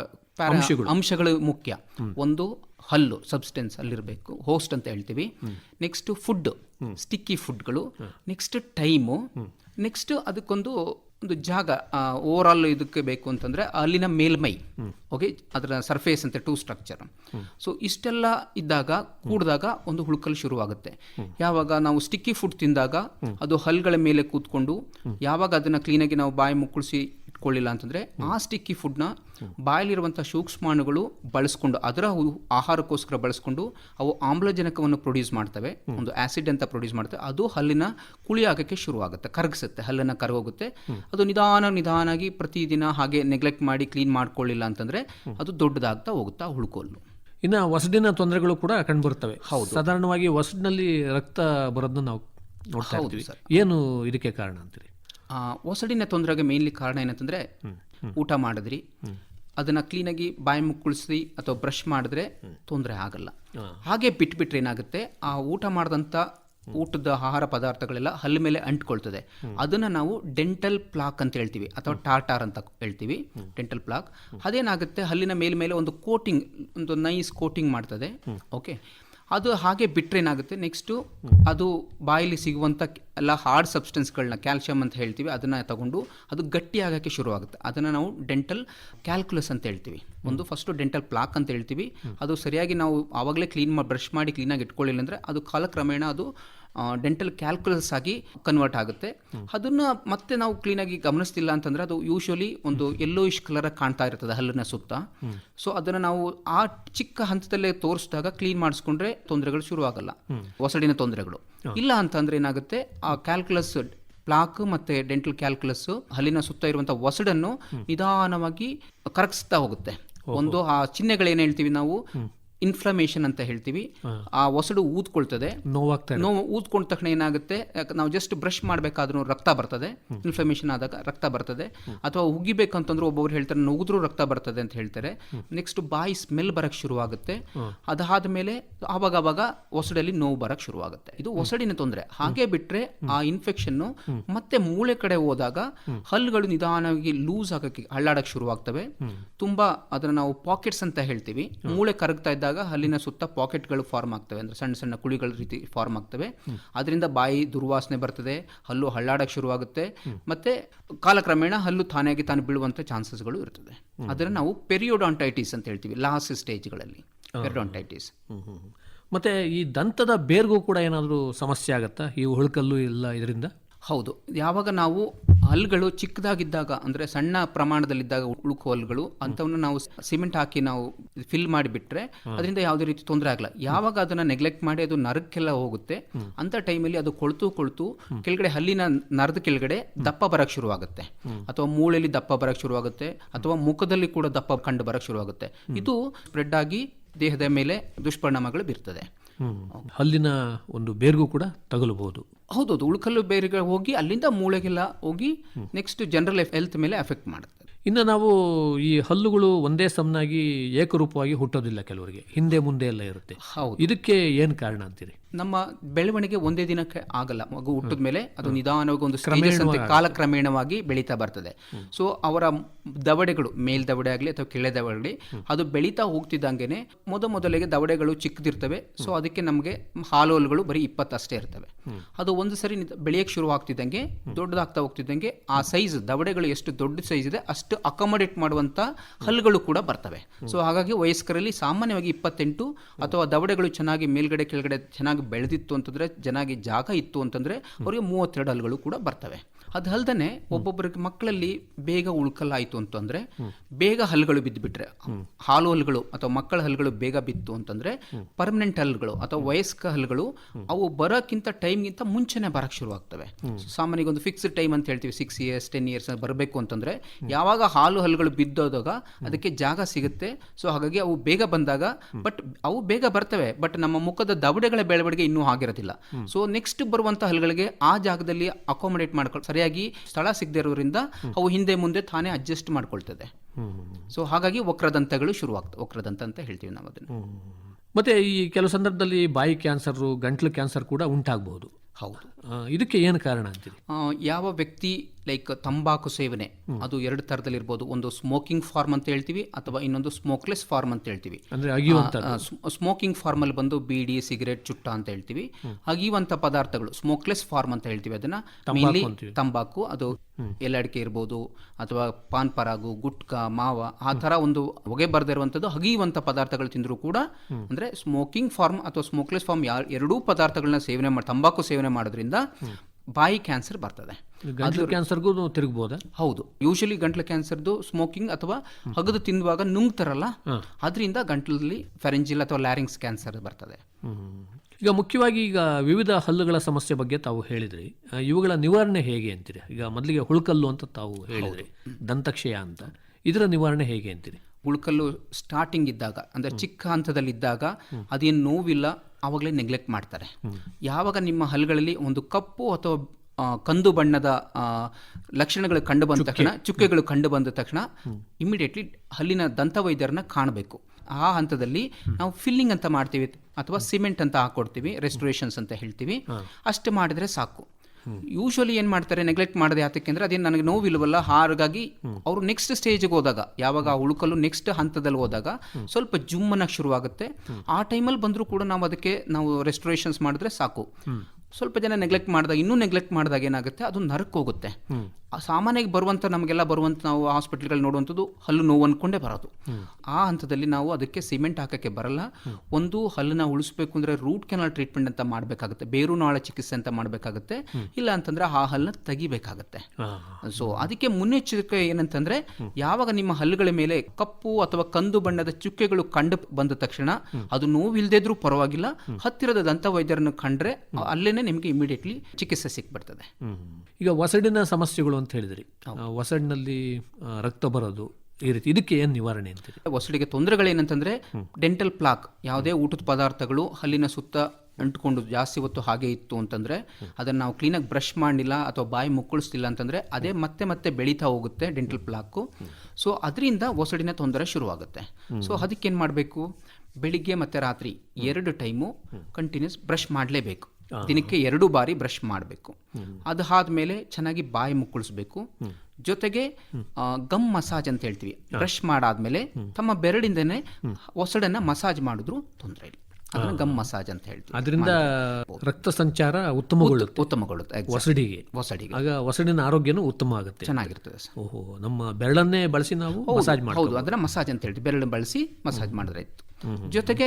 ಅಂಶಗಳು. ಮುಖ್ಯ. ಒಂದು ಹಲ್ಲು ಸಬ್ಸ್ಟೆನ್ಸ್ ಅಲ್ಲಿರಬೇಕು. ಹೋಸ್ಟ್ ಅಂತ ಹೇಳ್ತೀವಿ. ನೆಕ್ಸ್ಟ್ ಫುಡ್ ಸ್ಟಿಕ್ಕಿ ಫುಡ್ಗಳು ನೆಕ್ಸ್ಟ್ ಟೈಮು ನೆಕ್ಸ್ಟ್ ಅದಕ್ಕೊಂದು ಒಂದು ಜಾಗ ಓವರ್ ಆಲ್ ಇದಕ್ಕೆ ಬೇಕು ಅಂತಂದರೆ ಅಲ್ಲಿನ ಮೇಲ್ಮೈ ಓಕೆ ಅದರ ಸರ್ಫೇಸ್ ಅಂತ ಟೂ ಸ್ಟ್ರಕ್ಚರ್ ಸೊ ಇಷ್ಟೆಲ್ಲ ಇದ್ದಾಗ ಕೂಡಿದಾಗ ಒಂದು ಹುಳುಕಲ್ ಶುರುವಾಗುತ್ತೆ. ಯಾವಾಗ ನಾವು ಸ್ಟಿಕ್ಕಿ ಫುಡ್ ತಿಂದಾಗ ಅದು ಹಲ್ಗಳ ಮೇಲೆ ಕೂತ್ಕೊಂಡು ಯಾವಾಗ ಅದನ್ನ ಕ್ಲೀನಾಗಿ ನಾವು ಬಾಯಿ ಮುಕ್ಕಳಿಸಿ ಇಟ್ಕೊಳ್ಳಿಲ್ಲ ಅಂತಂದರೆ ಆ ಸ್ಟಿಕ್ಕಿ ಫುಡ್ನ ಬಾಯಲ್ಲಿರುವಂಥ ಸೂಕ್ಷ್ಮಾಣುಗಳು ಬಳಸ್ಕೊಂಡು ಅದರ ಆಹಾರಕ್ಕೋಸ್ಕರ ಬಳಸ್ಕೊಂಡು ಅವು ಆಮ್ಲಜನಕವನ್ನು ಪ್ರೊಡ್ಯೂಸ್ ಮಾಡ್ತವೆ. ಒಂದು ಆಸಿಡ್ ಅಂತ ಪ್ರೊಡ್ಯೂಸ್ ಮಾಡ್ತವೆ. ಅದು ಹಲ್ಲಿನ ಕುಳಿ ಆಗೋಕ್ಕೆ ಶುರುವಾಗುತ್ತೆ ಕರಗಿಸುತ್ತೆ ಹಲ್ಲನ್ನು ಕರಗೋಗುತ್ತೆ. ಅದು ನಿಧಾನ ನಿಧಾನಾಗಿ ಪ್ರತಿದಿನ ಹಾಗೆ ನೆಗ್ಲೆಕ್ಟ್ ಮಾಡಿ ಕ್ಲೀನ್ ಮಾಡ್ಕೊಳ್ಳಿಲ್ಲ ಅಂತಂದ್ರೆ ಅದು ದೊಡ್ಡದಾಗ್ತಾ ಹೋಗುತ್ತಾ ಹುಳುಕೋಲು. ಇನ್ನು ಹೊಸಡಿನ ತೊಂದರೆಗಳು ಕೂಡ ಕಂಡುಬರ್ತವೆ ಸಾಧಾರಣವಾಗಿ ಹೊಸಡಿನಲ್ಲಿ ರಕ್ತ ಬರೋದನ್ನ ನಾವು ನೋಡ್ತಾ ಏನು ಇದಕ್ಕೆ ಕಾರಣ ಅಂತೀರಿ? ಆ, ಒಸಡಿನ ತೊಂದರೆಗೆ ಮೇನ್ಲಿ ಕಾರಣ ಏನಂತಂದ್ರೆ ಊಟ ಮಾಡಿದ್ರಿ. ಅದನ್ನ ಕ್ಲೀನಾಗಿ ಬಾಯಿ ಮುಕ್ಕಳಿಸಿ ಅಥವಾ ಬ್ರಷ್ ಮಾಡಿದ್ರೆ ತೊಂದರೆ ಆಗಲ್ಲ. ಹಾಗೆ ಬಿಟ್ಬಿಟ್ರೆ ಏನಾಗುತ್ತೆ? ಆ ಊಟ ಮಾಡಿದಂಥ ಊಟದ ಆಹಾರ ಪದಾರ್ಥಗಳೆಲ್ಲ ಹಲ್ಲು ಮೇಲೆ ಅಂಟ್ಕೊಳ್ತದೆ. ಅದನ್ನ ನಾವು ಡೆಂಟಲ್ ಪ್ಲಾಕ್ ಅಂತ ಹೇಳ್ತೀವಿ ಅಥವಾ ಟಾರ್ಟಾರ್ ಅಂತ ಹೇಳ್ತೀವಿ ಡೆಂಟಲ್ ಪ್ಲಾಕ್ ಅದೇನಾಗುತ್ತೆ? ಹಲ್ಲಿನ ಮೇಲ್ಮೇಲೆ ಒಂದು ಕೋಟಿಂಗ್ ಒಂದು ನೈಸ್ ಕೋಟಿಂಗ್ ಮಾಡ್ತದೆ. ಓಕೆ ಅದು ಹಾಗೆ ಬಿಟ್ಟರೆ ಏನಾಗುತ್ತೆ? ನೆಕ್ಸ್ಟು ಅದು ಬಾಯಲ್ಲಿ ಸಿಗುವಂಥ ಎಲ್ಲ ಹಾರ್ಡ್ ಸಬ್ಸ್ಟೆನ್ಸ್ಗಳನ್ನ ಕ್ಯಾಲ್ಶಿಯಂ ಅಂತ ಹೇಳ್ತೀವಿ ಅದನ್ನು ತಗೊಂಡು ಅದು ಗಟ್ಟಿ ಆಗೋಕ್ಕೆ ಶುರುವಾಗುತ್ತೆ. ಅದನ್ನು ನಾವು ಡೆಂಟಲ್ ಕ್ಯಾಲ್ಕುಲಸ್ ಅಂತ ಹೇಳ್ತೀವಿ. ಒಂದು ಫಸ್ಟು ಡೆಂಟಲ್ ಪ್ಲಾಕ್ ಅಂತ ಹೇಳ್ತೀವಿ. ಅದು ಸರಿಯಾಗಿ ನಾವು ಆವಾಗಲೇ ಕ್ಲೀನ್ ಮಾಡಿ ಬ್ರಷ್ ಮಾಡಿ ಕ್ಲೀನಾಗಿ ಇಟ್ಕೊಳ್ಳಿಲ್ಲ ಅಂದರೆ ಅದು ಕಾಲಕ್ರಮೇಣ ಅದು ಡೆಂಟಲ್ ಕ್ಯಾಲ್ಕುಲಸ್ ಆಗಿ ಕನ್ವರ್ಟ್ ಆಗುತ್ತೆ. ಅದನ್ನ ಮತ್ತೆ ನಾವು ಕ್ಲೀನಾಗಿ ಗಮನಿಸ್ತಿಲ್ಲ ಅಂತಂದ್ರೆ ಅದು ಯೂಶ್ವಲಿ ಒಂದು ಯೆಲ್ಲೋಯಿಶ್ ಕಲರ್ ಕಾಣ್ತಾ ಇರ್ತದೆ ಹಲ್ಲಿನ ಸುತ್ತ. ಸೊ ಅದನ್ನ ನಾವು ಆ ಚಿಕ್ಕ ಹಂತದಲ್ಲೇ ತೋರಿಸಿದಾಗ ಕ್ಲೀನ್ ಮಾಡಿಸ್ಕೊಂಡ್ರೆ ತೊಂದರೆಗಳು ಶುರುವಾಗಲ್ಲ. ಒಸಡಿನ ತೊಂದರೆಗಳು. ಇಲ್ಲ ಅಂತಂದ್ರೆ ಏನಾಗುತ್ತೆ? ಆ ಕ್ಯಾಲ್ಕುಲಸ್ ಪ್ಲಾಕ್ ಮತ್ತೆ ಡೆಂಟಲ್ ಕ್ಯಾಲ್ಕುಲಸ್ ಹಲ್ಲಿನ ಸುತ್ತ ಇರುವಂತಹ ಒಸಡನ್ನು ನಿಧಾನವಾಗಿ ಕರಗಿಸ್ತಾ ಹೋಗುತ್ತೆ. ಒಂದು ಆ ಚಿಹ್ನೆಗಳೇನು ಹೇಳ್ತೀವಿ ನಾವು? ಇನ್ಫ್ಲಮೇಷನ್ ಅಂತ ಹೇಳ್ತೀವಿ. ಆ ಒಸಡು ಊದ್ಕೊಳ್ತದೆ. ನೋವಾಗ್ತದೆ. ನೋವು ಊದ್ಕೊಂಡ ತಕ್ಷಣ ಏನಾಗುತ್ತೆ? ನಾವು ಜಸ್ಟ್ ಬ್ರಷ್ ಮಾಡಬೇಕಾದ್ರೂ ರಕ್ತ ಬರ್ತದೆ. ಇನ್ಫ್ಲಮೇಷನ್ ಆದಾಗ ರಕ್ತ ಬರ್ತದೆ. ಅಥವಾ ಉಗಿಬೇಕಂತಂದ್ರೆ ಒಬ್ಬೊಬ್ರು ಹೇಳ್ತಾರೆ ನೋಗಿದ್ರೂ ರಕ್ತ ಬರ್ತದೆ ಅಂತ ಹೇಳ್ತಾರೆ. ನೆಕ್ಸ್ಟ್ ಬಾಯಿ ಸ್ಮೆಲ್ ಬರಕ್ಕೆ ಶುರುವಾಗುತ್ತೆ. ಅದಾದ ಮೇಲೆ ಆವಾಗ ಆವಾಗ ಒಸಡಲ್ಲಿ ನೋವು ಶುರು ಶುರುವಾಗುತ್ತೆ. ಇದು ಒಸಡಿನ ತೊಂದರೆ. ಹಾಗೆ ಬಿಟ್ರೆ ಆ ಇನ್ಫೆಕ್ಷನ್ ಮತ್ತೆ ಮೂಳೆ ಕಡೆ ಹೋದಾಗ ಹಲ್ಲುಗಳು ನಿಧಾನವಾಗಿ ಲೂಸ್ ಆಗಕ್ಕೆ ಹಳ್ಳಾಡಕ್ ಶುರುವಾಗ್ತವೆ. ತುಂಬಾ ಅದನ್ನ ನಾವು ಪಾಕೆಟ್ಸ್ ಅಂತ ಹೇಳ್ತೀವಿ. ಮೂಳೆ ಕರಗ್ತಾ ಇದ್ದಾಗ ಚಿಕ್ಕದಾಗಿದ್ದಾಗ ಹಲ್ಲಿನ ಸುತ್ತ ಪಾಕೆಟ್ಗಳು ಫಾರ್ಮ್ ಆಗ್ತವೆ. ಅಂದರೆ ಸಣ್ಣ ಸಣ್ಣ ಕುಳಿಗಳ ರೀತಿ ಫಾರ್ಮ್ ಆಗ್ತವೆ. ಅದರಿಂದ ಬಾಯಿ ದುರ್ವಾಸನೆ ಬರ್ತದೆ ಹಲ್ಲು ಹಳ್ಳಾಡಕ್ಕೆ ಶುರುವಾಗುತ್ತೆ. ಮತ್ತೆ ಕಾಲಕ್ರಮೇಣ ಹಲ್ಲು ತಾನಾಗಿ ತಾನು ಬೀಳುವಂಥ ಚಾನ್ಸಸ್ಗಳು ಇರ್ತದೆ. ಅದನ್ನು ನಾವು ಪೆರಿಯೋಡಾಂಟೈಟಿಸ್ ಅಂತ ಹೇಳ್ತೀವಿ ಲಾಸ್ಟ್ ಸ್ಟೇಜ್ಗಳಲ್ಲಿ. ಹ್ಮ್. ಮತ್ತೆ ಈ ದಂತದ ಬೇರ್ಗೂ ಕೂಡ ಏನಾದರೂ ಸಮಸ್ಯೆ ಆಗುತ್ತಾ? ಈ ಹುಳುಕಲ್ಲು ಇಲ್ಲ ಇದರಿಂದ? ಹೌದು. ಯಾವಾಗ ನಾವು ಹಲ್ಗಳು ಚಿಕ್ಕದಾಗಿದ್ದಾಗ ಅಂದರೆ ಸಣ್ಣ ಪ್ರಮಾಣದಲ್ಲಿದ್ದಾಗ ಉಳುಕು ಹಲ್ಗಳು ಅಂಥವನ್ನ ನಾವು ಸಿಮೆಂಟ್ ಹಾಕಿ ನಾವು ಫಿಲ್ ಮಾಡಿಬಿಟ್ರೆ ಅದರಿಂದ ಯಾವುದೇ ರೀತಿ ತೊಂದರೆ ಆಗಲ್ಲ. ಯಾವಾಗ ಅದನ್ನ ನೆಗ್ಲೆಕ್ಟ್ ಮಾಡಿ ಅದು ನರಕ್ಕೆಲ್ಲ ಹೋಗುತ್ತೆ ಅಂತ ಟೈಮಲ್ಲಿ ಅದು ಕೊಳ್ತು ಕೊಳ್ತು ಕೆಳಗಡೆ ಹಲ್ಲಿನ ನರದ ಕೆಳಗಡೆ ದಪ್ಪ ಬರಕ್ಕೆ ಶುರುವಾಗುತ್ತೆ. ಅಥವಾ ಮೂಳೆಯಲ್ಲಿ ದಪ್ಪ ಬರಕ್ಕೆ ಶುರುವಾಗುತ್ತೆ ಅಥವಾ ಮುಖದಲ್ಲಿ ಕೂಡ ದಪ್ಪ ಕಂಡು ಬರಕ್ಕೆ ಶುರುವಾಗುತ್ತೆ. ಇದು ಸ್ಪ್ರೆಡ್ ಆಗಿ ದೇಹದ ಮೇಲೆ ದುಷ್ಪರಿಣಾಮಗಳು ಬೀರ್ತದೆ. ಹಲ್ಲಿನ ಒಂದು ಬೇರ್ಗೂ ಕೂಡ ತಗಲಬಹುದು. ಹೌದೌದು ಉಳ್ಕಲ್ಲು ಬೇರೆ ಹೋಗಿ ಅಲ್ಲಿಂದ ಮೂಳೆಗೆಲ್ಲ ಹೋಗಿ ನೆಕ್ಸ್ಟ್ ಜನರಲ್ ಹೆಲ್ತ್ ಮೇಲೆ ಎಫೆಕ್ಟ್ ಮಾಡುತ್ತೆ. ಇನ್ನು ನಾವು ಈ ಹಲ್ಲುಗಳು ಒಂದೇ ಸಮನಾಗಿ ಏಕರೂಪವಾಗಿ ಹುಟ್ಟೋದಿಲ್ಲ ಕೆಲವರಿಗೆ. ಹಿಂದೆ ಮುಂದೆ ಎಲ್ಲ ಇರುತ್ತೆ. ಹೌದು. ಇದಕ್ಕೆ ಏನು ಕಾರಣ ಅಂತೀರಿ? ನಮ್ಮ ಬೆಳವಣಿಗೆ ಒಂದೇ ದಿನಕ್ಕೆ ಆಗಲ್ಲ. ಮಗು ಹುಟ್ಟಿದ ಮೇಲೆ ಅದು ನಿಧಾನವಾಗಿ ಒಂದು ಸ್ಟೇಜಸ್ಸಂತೆ ಕಾಲಕ್ರಮೇಣವಾಗಿ ಬೆಳೀತಾ ಬರ್ತದೆ. ಸೊ ಅವರ ದವಡೆಗಳು ಮೇಲ್ ದವಡೆ ಆಗಲಿ ಅಥವಾ ಕೆಳ ದವಡೆ ಅದು ಬೆಳೀತಾ ಹೋಗ್ತಿದ್ದಂಗೆನೆ ಮೊದ ಮೊದಲಿಗೆ ದವಡೆಗಳು ಚಿಕ್ಕದಿರ್ತವೆ. ಸೊ ಅದಕ್ಕೆ ನಮಗೆ ಹಾಲೋಲ್ಗಳು ಬರೀ ಇಪ್ಪತ್ತಷ್ಟೇ ಇರ್ತವೆ. ಅದು ಒಂದು ಸರಿ ಬೆಳೆಯಕ್ಕೆ ಶುರು ಆಗ್ತಿದ್ದಂಗೆ ದೊಡ್ಡದಾಗ್ತಾ ಹೋಗ್ತಿದ್ದಂಗೆ ಆ ಸೈಜ್ ದವಡೆಗಳು ಎಷ್ಟು ದೊಡ್ಡ ಸೈಜ್ ಇದೆ ಅಷ್ಟು ಅಕಮಡೇಟ್ ಮಾಡುವಂತ ಹಲ್ಗಳು ಕೂಡ ಬರ್ತವೆ. ಸೊ ಹಾಗಾಗಿ ವಯಸ್ಕರಲ್ಲಿ ಸಾಮಾನ್ಯವಾಗಿ ಇಪ್ಪತ್ತೆಂಟು ಅಥವಾ ದವಡೆಗಳು ಚೆನ್ನಾಗಿ ಮೇಲ್ಗಡೆ ಕೆಳಗಡೆ ಚೆನ್ನಾಗಿ ಬೆಳೆದಿತ್ತು ಅಂತಂದರೆ ಚೆನ್ನಾಗಿ ಜಾಗ ಇತ್ತು ಅಂತಂದರೆ ಅವರಿಗೆ ಮೂವತ್ತೆರಡು ಹಲ್ಗಳು ಕೂಡ ಬರ್ತವೆ. ಅದು ಅಲ್ದನೆ ಒಬ್ಬೊಬ್ಬರಿಗೆ ಮಕ್ಕಳಲ್ಲಿ ಬೇಗ ಉಳ್ಕಲ್ಲಾಯಿತು ಅಂತಂದ್ರೆ ಬೇಗ ಹಲ್ಗಳು ಬಿದ್ದುಬಿಟ್ರೆ ಹಾಲು ಹಲ್ಗಳು ಅಥವಾ ಮಕ್ಕಳ ಹಲ್ಗಳು ಬೇಗ ಬಿತ್ತು ಅಂತಂದ್ರೆ ಪರ್ಮನೆಂಟ್ ಹಲ್ಗಳು ಅಥವಾ ವಯಸ್ಕ ಹಲ್ಗಳು ಅವು ಬರೋಕ್ಕಿಂತ ಟೈಮ್ಗಿಂತ ಮುಂಚೆನೆ ಬರಕ್ ಶುರು ಆಗ್ತವೆ ಸಾಮಾನ್ಯವಾಗಿ ಒಂದು ಫಿಕ್ಸ್ಡ್ ಟೈಮ್ ಅಂತ ಹೇಳ್ತೀವಿ ಸಿಕ್ಸ್ ಇಯರ್ಸ್ ಟೆನ್ ಇಯರ್ಸ್ ಬರಬೇಕು ಅಂತಂದ್ರೆ ಯಾವಾಗ ಹಾಲು ಹಲ್ಗಳು ಬಿದ್ದೋದಾಗ ಅದಕ್ಕೆ ಜಾಗ ಸಿಗುತ್ತೆ. ಸೊ ಹಾಗಾಗಿ ಅವು ಬೇಗ ಬಂದಾಗ ಬಟ್ ಅವು ಬೇಗ ಬರ್ತವೆ. ಬಟ್ ನಮ್ಮ ಮುಖದ ದವಡೆಗಳ ಬೆಳವಣಿಗೆ ಇನ್ನೂ ಆಗಿರೋದಿಲ್ಲ ಸೊ ನೆಕ್ಸ್ಟ್ ಬರುವಂತ ಹಲ್ಗಳಿಗೆ ಆ ಜಾಗದಲ್ಲಿ ಅಕೊಮಡೇಟ್ ಮಾಡ್ಕೊಂಡು ಸರಿಯಾಗಿ ಸ್ಥಳ ಸಿಗದೇ ಇರೋದ್ರಿಂದ ಅವು ಹಿಂದೆ ಮುಂದೆ ತಾನೇ ಅಡ್ಜಸ್ಟ್ ಮಾಡ್ಕೊಳ್ತದೆ. ಸೊ ಹಾಗಾಗಿ ವಕ್ರದಂತಗಳು ಶುರುವಾಗ್ತವೆ ವಕ್ರದಂತ ಅಂತ ಹೇಳ್ತೀವಿ ನಾವು ಅದನ್ನು. ಮತ್ತೆ ಈ ಕೆಲವು ಸಂದರ್ಭದಲ್ಲಿ ಬಾಯಿ ಕ್ಯಾನ್ಸರ್ ಗಂಟ್ಲು ಕ್ಯಾನ್ಸರ್ ಕೂಡ ಉಂಟಾಗಬಹುದು ಹೌದು. ಇದಕ್ಕೆ ಏನು ಕಾರಣ ಅಂತೀರಿ? ಯಾವ ವ್ಯಕ್ತಿ ಲೈಕ್ ತಂಬಾಕು ಸೇವನೆ ಅದು ಎರಡು ಥರದಲ್ಲಿ ಇರ್ಬೋದು. ಒಂದು ಸ್ಮೋಕಿಂಗ್ ಫಾರ್ಮ್ ಅಂತ ಹೇಳ್ತೀವಿ ಅಥವಾ ಇನ್ನೊಂದು ಸ್ಮೋಕ್ಲೆಸ್ ಫಾರ್ಮ್ ಅಂತ ಹೇಳ್ತೀವಿ. ಸ್ಮೋಕಿಂಗ್ ಫಾರ್ಮ್ ಅಲ್ಲಿ ಬಂದು ಬೀಡಿ ಸಿಗರೇಟ್ ಚುಟ್ಟ ಅಂತ ಹೇಳ್ತೀವಿ. ಅಗಿಯುವಂತ ಪದಾರ್ಥಗಳು ಸ್ಮೋಕ್ಲೆಸ್ ಫಾರ್ಮ್ ಅಂತ ಹೇಳ್ತೀವಿ ಅದನ್ನ. ಮೇನ್ಲಿ ತಂಬಾಕು ಅದು ಎಲೆ ಇರ್ಬೋದು ಅಥವಾ ಪಾನ್ ಪರಾಗು ಗುಟ್ಕಾ ಮಾವ ಆ ತರ ಒಂದು ಹೊಗೆ ಬರದೇ ಇರುವಂತದ್ದು ಅಗಿಯುವಂತ ಪದಾರ್ಥಗಳು ತಿಂದರೂ ಕೂಡ ಅಂದ್ರೆ ಸ್ಮೋಕಿಂಗ್ ಫಾರ್ಮ್ ಅಥವಾ ಸ್ಮೋಕ್ಲೆಸ್ ಫಾರ್ಮ್ ಎರಡೂ ಪದಾರ್ಥಗಳನ್ನ ಸೇವನೆ ಮಾಡಿ ತಂಬಾಕು ಸೇವನೆ ಮಾಡೋದ್ರಿಂದ ಬಾಯಿ ಕ್ಯಾನ್ಸರ್ ಬರ್ತದೆ. ಗಂಟ್ಲು ಕ್ಯಾನ್ಸರ್ಗೂ ತಿರುಗಬಹುದು ಹೌದು. ಯೂಶಲಿ ಗಂಟ್ಲು ಕ್ಯಾನ್ಸರ್ದು ಸ್ಮೋಕಿಂಗ್ ಅಥವಾ ಹಗದು ತಿಂದುವಾಗ ನುಂಗ್ತಾರಲ್ಲ? ಅದರಿಂದ ಗಂಟ್ಲಲ್ಲಿ ಫೆರೆಂಜಿಲ್ ಅಥವಾ ಲ್ಯಾರಿಂಗ್ಸ್ ಕ್ಯಾನ್ಸರ್ ಬರ್ತದೆ. ಈಗ ಮುಖ್ಯವಾಗಿ ಈಗ ವಿವಿಧ ಹಲ್ಲುಗಳ ಸಮಸ್ಯೆ ಬಗ್ಗೆ ತಾವು ಹೇಳಿದ್ರಿ. ಇವುಗಳ ನಿವಾರಣೆ ಹೇಗೆ ಅಂತೀರಿ? ಈಗ ಮೊದಲಿಗೆ ಹುಳುಕಲ್ಲು ಅಂತ ತಾವು ಹೇಳಿದ್ರಿ. ದಂತಕ್ಷಯ ಅಂತ. ಇದರ ನಿವಾರಣೆ ಹೇಗೆ ಅಂತೀರಿ? ಹುಳುಕಲ್ಲು ಸ್ಟಾರ್ಟಿಂಗ್ ಇದ್ದಾಗ ಅಂದ್ರೆ ಚಿಕ್ಕ ಹಂತದಲ್ಲಿದ್ದಾಗ ಅದೇನು ನೋವಿಲ್ಲ ಆವಾಗಲೇ ನೆಗ್ಲೆಕ್ಟ್ ಮಾಡ್ತಾರೆ. ಯಾವಾಗ ನಿಮ್ಮ ಹಲ್ಲುಗಳಲ್ಲಿ ಒಂದು ಕಪ್ಪು ಅಥವಾ ಕಂದು ಬಣ್ಣದ ಲಕ್ಷಣಗಳು ಕಂಡು ಬಂದ ತಕ್ಷಣ ಚುಕ್ಕೆಗಳು ಕಂಡು ಬಂದ ತಕ್ಷಣ ಇಮಿಡಿಯೇಟ್ಲಿ ಹಲ್ಲಿನ ದಂತವೈದ್ಯರನ್ನ ಕಾಣಬೇಕು. ಆ ಹಂತದಲ್ಲಿ ನಾವು ಫಿಲ್ಲಿಂಗ್ ಅಂತ ಮಾಡ್ತೀವಿ ಅಥವಾ ಸಿಮೆಂಟ್ ಅಂತ ಹಾಕೊಡ್ತೀವಿ ರೆಸ್ಟೋರೇಷನ್ಸ್ ಅಂತ ಹೇಳ್ತೀವಿ. ಅಷ್ಟು ಮಾಡಿದ್ರೆ ಸಾಕು. ಯೂಶಲಿ ಏನು ಮಾಡ್ತಾರೆ ನೆಗ್ಲೆಕ್ಟ್ ಮಾಡದೆ ಯಾತಕ್ಕೆ ಅಂದ್ರೆ ಅದೇನು ನನಗೆ ನೋವಿಲ್ವಲ್ಲ, ಹಾಗಾಗಿ ಅವರು ನೆಕ್ಸ್ಟ್ ಸ್ಟೇಜ್ಗೆ ಹೋದಾಗ, ಯಾವಾಗ ಉಳುಕಲು ನೆಕ್ಸ್ಟ್ ಹಂತದಲ್ಲಿ ಹೋದಾಗ ಸ್ವಲ್ಪ ಜುಮ್ಮನಕ್ಕೆ ಶುರುವಾಗುತ್ತೆ. ಆ ಟೈಮಲ್ಲಿ ಬಂದರೂ ಕೂಡ ನಾವು ಅದಕ್ಕೆ ನಾವು ರೆಸ್ಟೋರೇಷನ್ಸ್ ಮಾಡಿದ್ರೆ ಸಾಕು. ಸ್ವಲ್ಪ ಜನ ನೆಗ್ಲೆಕ್ಟ್ ಮಾಡಿದಾಗ, ಇನ್ನೂ ನೆಗ್ಲೆಕ್ಟ್ ಮಾಡಿದಾಗ ಏನಾಗುತ್ತೆ, ಅದು ನರಕ್ ಹೋಗುತ್ತೆ. ಸಾಮಾನ್ಯವಾಗಿ ಬರುವಂಥ ನಮಗೆಲ್ಲ ಬರುವಂಥ ನಾವು ಹಾಸ್ಪಿಟಲ್ಗಳಲ್ಲಿ ನೋಡುವಂಥದ್ದು ಹಲ್ಲು ನೋವು ಅಂದ್ಕೊಂಡೇ ಬರೋದು. ಆ ಹಂತದಲ್ಲಿ ನಾವು ಅದಕ್ಕೆ ಸಿಮೆಂಟ್ ಹಾಕಕ್ಕೆ ಬರಲ್ಲ. ಒಂದು ಹಲ್ಲನ್ನ ಉಳಿಸ್ಬೇಕು ಅಂದ್ರೆ ರೂಟ್ ಕೆನಾಲ್ ಟ್ರೀಟ್ಮೆಂಟ್ ಅಂತ ಮಾಡಬೇಕಾಗುತ್ತೆ. ಬೇರು ನಾಳ ಚಿಕಿತ್ಸೆ ಅಂತ ಮಾಡಬೇಕಾಗುತ್ತೆ. ಇಲ್ಲ ಅಂತಂದರೆ ಆ ಹಲ್ಲನ್ನ ತೆಗಿಬೇಕಾಗತ್ತೆ. ಸೊ ಅದಕ್ಕೆ ಮುನ್ನೆಚ್ಚರಿಕೆ ಏನಂತಂದ್ರೆ ಯಾವಾಗ ನಿಮ್ಮ ಹಲ್ಲುಗಳ ಮೇಲೆ ಕಪ್ಪು ಅಥವಾ ಕಂದು ಬಣ್ಣದ ಚುಕ್ಕೆಗಳು ಕಂಡು ಬಂದ ತಕ್ಷಣ ಅದು ನೋವಿಲ್ದೇದ್ರೂ ಪರವಾಗಿಲ್ಲ. ಹತ್ತಿರದ ದಂತ ವೈದ್ಯರನ್ನು ಕಂಡ್ರೆ ಅಲ್ಲೇನೆ ನಿಮಗೆ ಇಮಿಡಿಯೇಟ್ಲಿ ಚಿಕಿತ್ಸೆ ಸಿಕ್ಬಿಡ್ತದೆ. ಈಗ ಒಸಡಿನ ಸಮಸ್ಯೆಗಳು ಅಂತ ಹೇಳಿದ್ರಿ. ಒಸಡ್ನಲ್ಲಿ ಒಸಡಿನಲ್ಲಿ ರಕ್ತ ಬರೋದು ಈ ರೀತಿ. ಇದಕ್ಕೆ ಏನು ನಿವಾರಣೆ ಅಂತೀರಿ? ಒಸಡಿಗೆ ತೊಂದರೆಗಳೇನಂತಂದ್ರೆ ಡೆಂಟಲ್ ಪ್ಲಾಕ್ ಯಾವುದೇ ಊಟದ ಪದಾರ್ಥಗಳು ಹಲ್ಲಿನ ಸುತ್ತ ಅಂಟ್ಕೊಂಡು ಜಾಸ್ತಿ ಹೊತ್ತು ಹಾಗೆ ಇತ್ತು ಅಂತಂದ್ರೆ ಅದನ್ನ ನಾವು ಕ್ಲೀನಾಗಿ ಬ್ರಷ್ ಮಾಡಲಿಲ್ಲ ಅಥವಾ ಬಾಯಿ ಮುಕ್ಕಳಿಸ್ತಿಲ್ಲ ಅಂತಂದ್ರೆ ಅದೇ ಮತ್ತೆ ಮತ್ತೆ ಬೆಳೀತಾ ಹೋಗುತ್ತೆ ಡೆಂಟಲ್ ಪ್ಲಾಕು ಸೊ ಅದರಿಂದ ಒಸಡಿನ ತೊಂದರೆ ಶುರುವಾಗುತ್ತೆ. ಸೊ ಅದಕ್ಕೇನು ಮಾಡಬೇಕು? ಬೆಳಿಗ್ಗೆ ಮತ್ತೆ ರಾತ್ರಿ ಎರಡು ಟೈಮು ಕಂಟಿನ್ಯೂಸ್ ಬ್ರಷ್ ಮಾಡಲೇಬೇಕು. ದಿನಕ್ಕೆ ಎರಡು ಬಾರಿ ಬ್ರಷ್ ಮಾಡಬೇಕು. ಅದಾದ ಮೇಲೆ ಚೆನ್ನಾಗಿ ಬಾಯಿ ಮುಕ್ಕಳಿಸ್ಬೇಕು. ಜೊತೆಗೆ ಗಮ್ ಮಸಾಜ್ ಅಂತ ಹೇಳ್ತೀವಿ. ಬ್ರಷ್ ಮಾಡಾದ್ಮೇಲೆ ತಮ್ಮ ಬೆರಳಿಂದನೇ ಒಸಡನ್ನ ಮಸಾಜ್ ಮಾಡಿದ್ರು ತೊಂದರೆ ಇಲ್ಲ. ಅದನ್ನ ಗಮ್ ಮಸಾಜ್ ಅಂತ ಹೇಳ್ತೀವಿ. ಅದರಿಂದ ರಕ್ತ ಸಂಚಾರ ಉತ್ತಮಗೊಳ್ಳುತ್ತೆ. ಉತ್ತಮಗೊಳ್ಳುತ್ತೆ. ಒಸಡಿಗೆ ಒಸಡಿಗೆ ಆಗ ಒಸಡಿನ ಆರೋಗ್ಯನೂ ಉತ್ತಮ ಆಗುತ್ತೆ. ಚೆನ್ನಾಗಿರ್ತದೆ ಓಹೋ ನಮ್ಮ ಬೆರಳನ್ನೇ ಬಳಸಿ ನಾವು ಮಸಾಜ್ ಹೌದು. ಅದನ್ನ ಮಸಾಜ್ ಅಂತ ಹೇಳ್ತೀವಿ. ಬೆರಳು ಬಳಸಿ ಮಸಾಜ್ ಮಾಡಿದ್ರೆ ಆಯ್ತು. ಜೊತೆಗೆ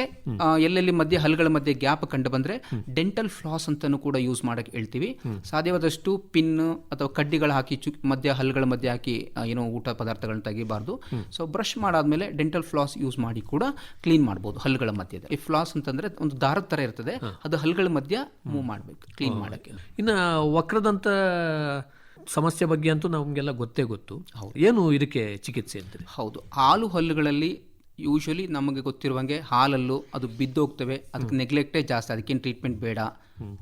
ಎಲ್ಲೆಲ್ಲಿ ಮಧ್ಯೆ ಹಲ್ಲುಗಳ ಮಧ್ಯೆ ಗ್ಯಾಪ್ ಕಂಡು ಬಂದ್ರೆ ಡೆಂಟಲ್ ಫ್ಲಾಸ್ ಅಂತಾನು ಕೂಡ ಯೂಸ್ ಮಾಡಕ್ಕೆ ಹೇಳ್ತೀವಿ. ಸಾಧ್ಯವಾದಷ್ಟು ಪಿನ್ ಅಥವಾ ಕಡ್ಡಿಗಳು ಹಾಕಿ ಚು ಮಧ್ಯ ಹಲ್ಲುಗಳ ಮಧ್ಯೆ ಹಾಕಿ ಏನೋ ಊಟ ಪದಾರ್ಥಗಳನ್ನ ತೆಗಿಬಾರ್ದು. ಸೊ ಬ್ರಷ್ ಮಾಡಾದ್ಮೇಲೆ ಡೆಂಟಲ್ ಫ್ಲಾಸ್ ಯೂಸ್ ಮಾಡಿ ಕೂಡ ಕ್ಲೀನ್ ಮಾಡ್ಬೋದು ಹಲ್ಲುಗಳ ಮಧ್ಯದ ಈ ಫ್ಲಾಸ್ ಅಂತಂದ್ರೆ ಒಂದು ದಾರದ ತರ ಇರ್ತದೆ. ಅದು ಹಲ್ಲುಗಳ ಮಧ್ಯ ಮೂವ್ ಮಾಡಬೇಕು ಕ್ಲೀನ್ ಮಾಡಕ್ಕೆ. ಇನ್ನು ವಕ್ರದಂತ ಸಮಸ್ಯೆ ಬಗ್ಗೆ ಅಂತೂ ನಮಗೆಲ್ಲ ಗೊತ್ತೇ ಗೊತ್ತು. ಏನು ಇದಕ್ಕೆ ಚಿಕಿತ್ಸೆ ಅಂತ ಹೌದು. ಹಾಲು ಹಲ್ಲುಗಳಲ್ಲಿ ಯೂಶಲಿ ನಮಗೆ ಗೊತ್ತಿರುವಂಗೆ ಹಾಲಲ್ಲೂ ಅದು ಬಿದ್ದೋಗ್ತವೆ. ಅದಕ್ಕೆ ನೆಗ್ಲೆಕ್ಟೇ ಜಾಸ್ತಿ. ಅದಕ್ಕೇನು ಟ್ರೀಟ್ಮೆಂಟ್ ಬೇಡ.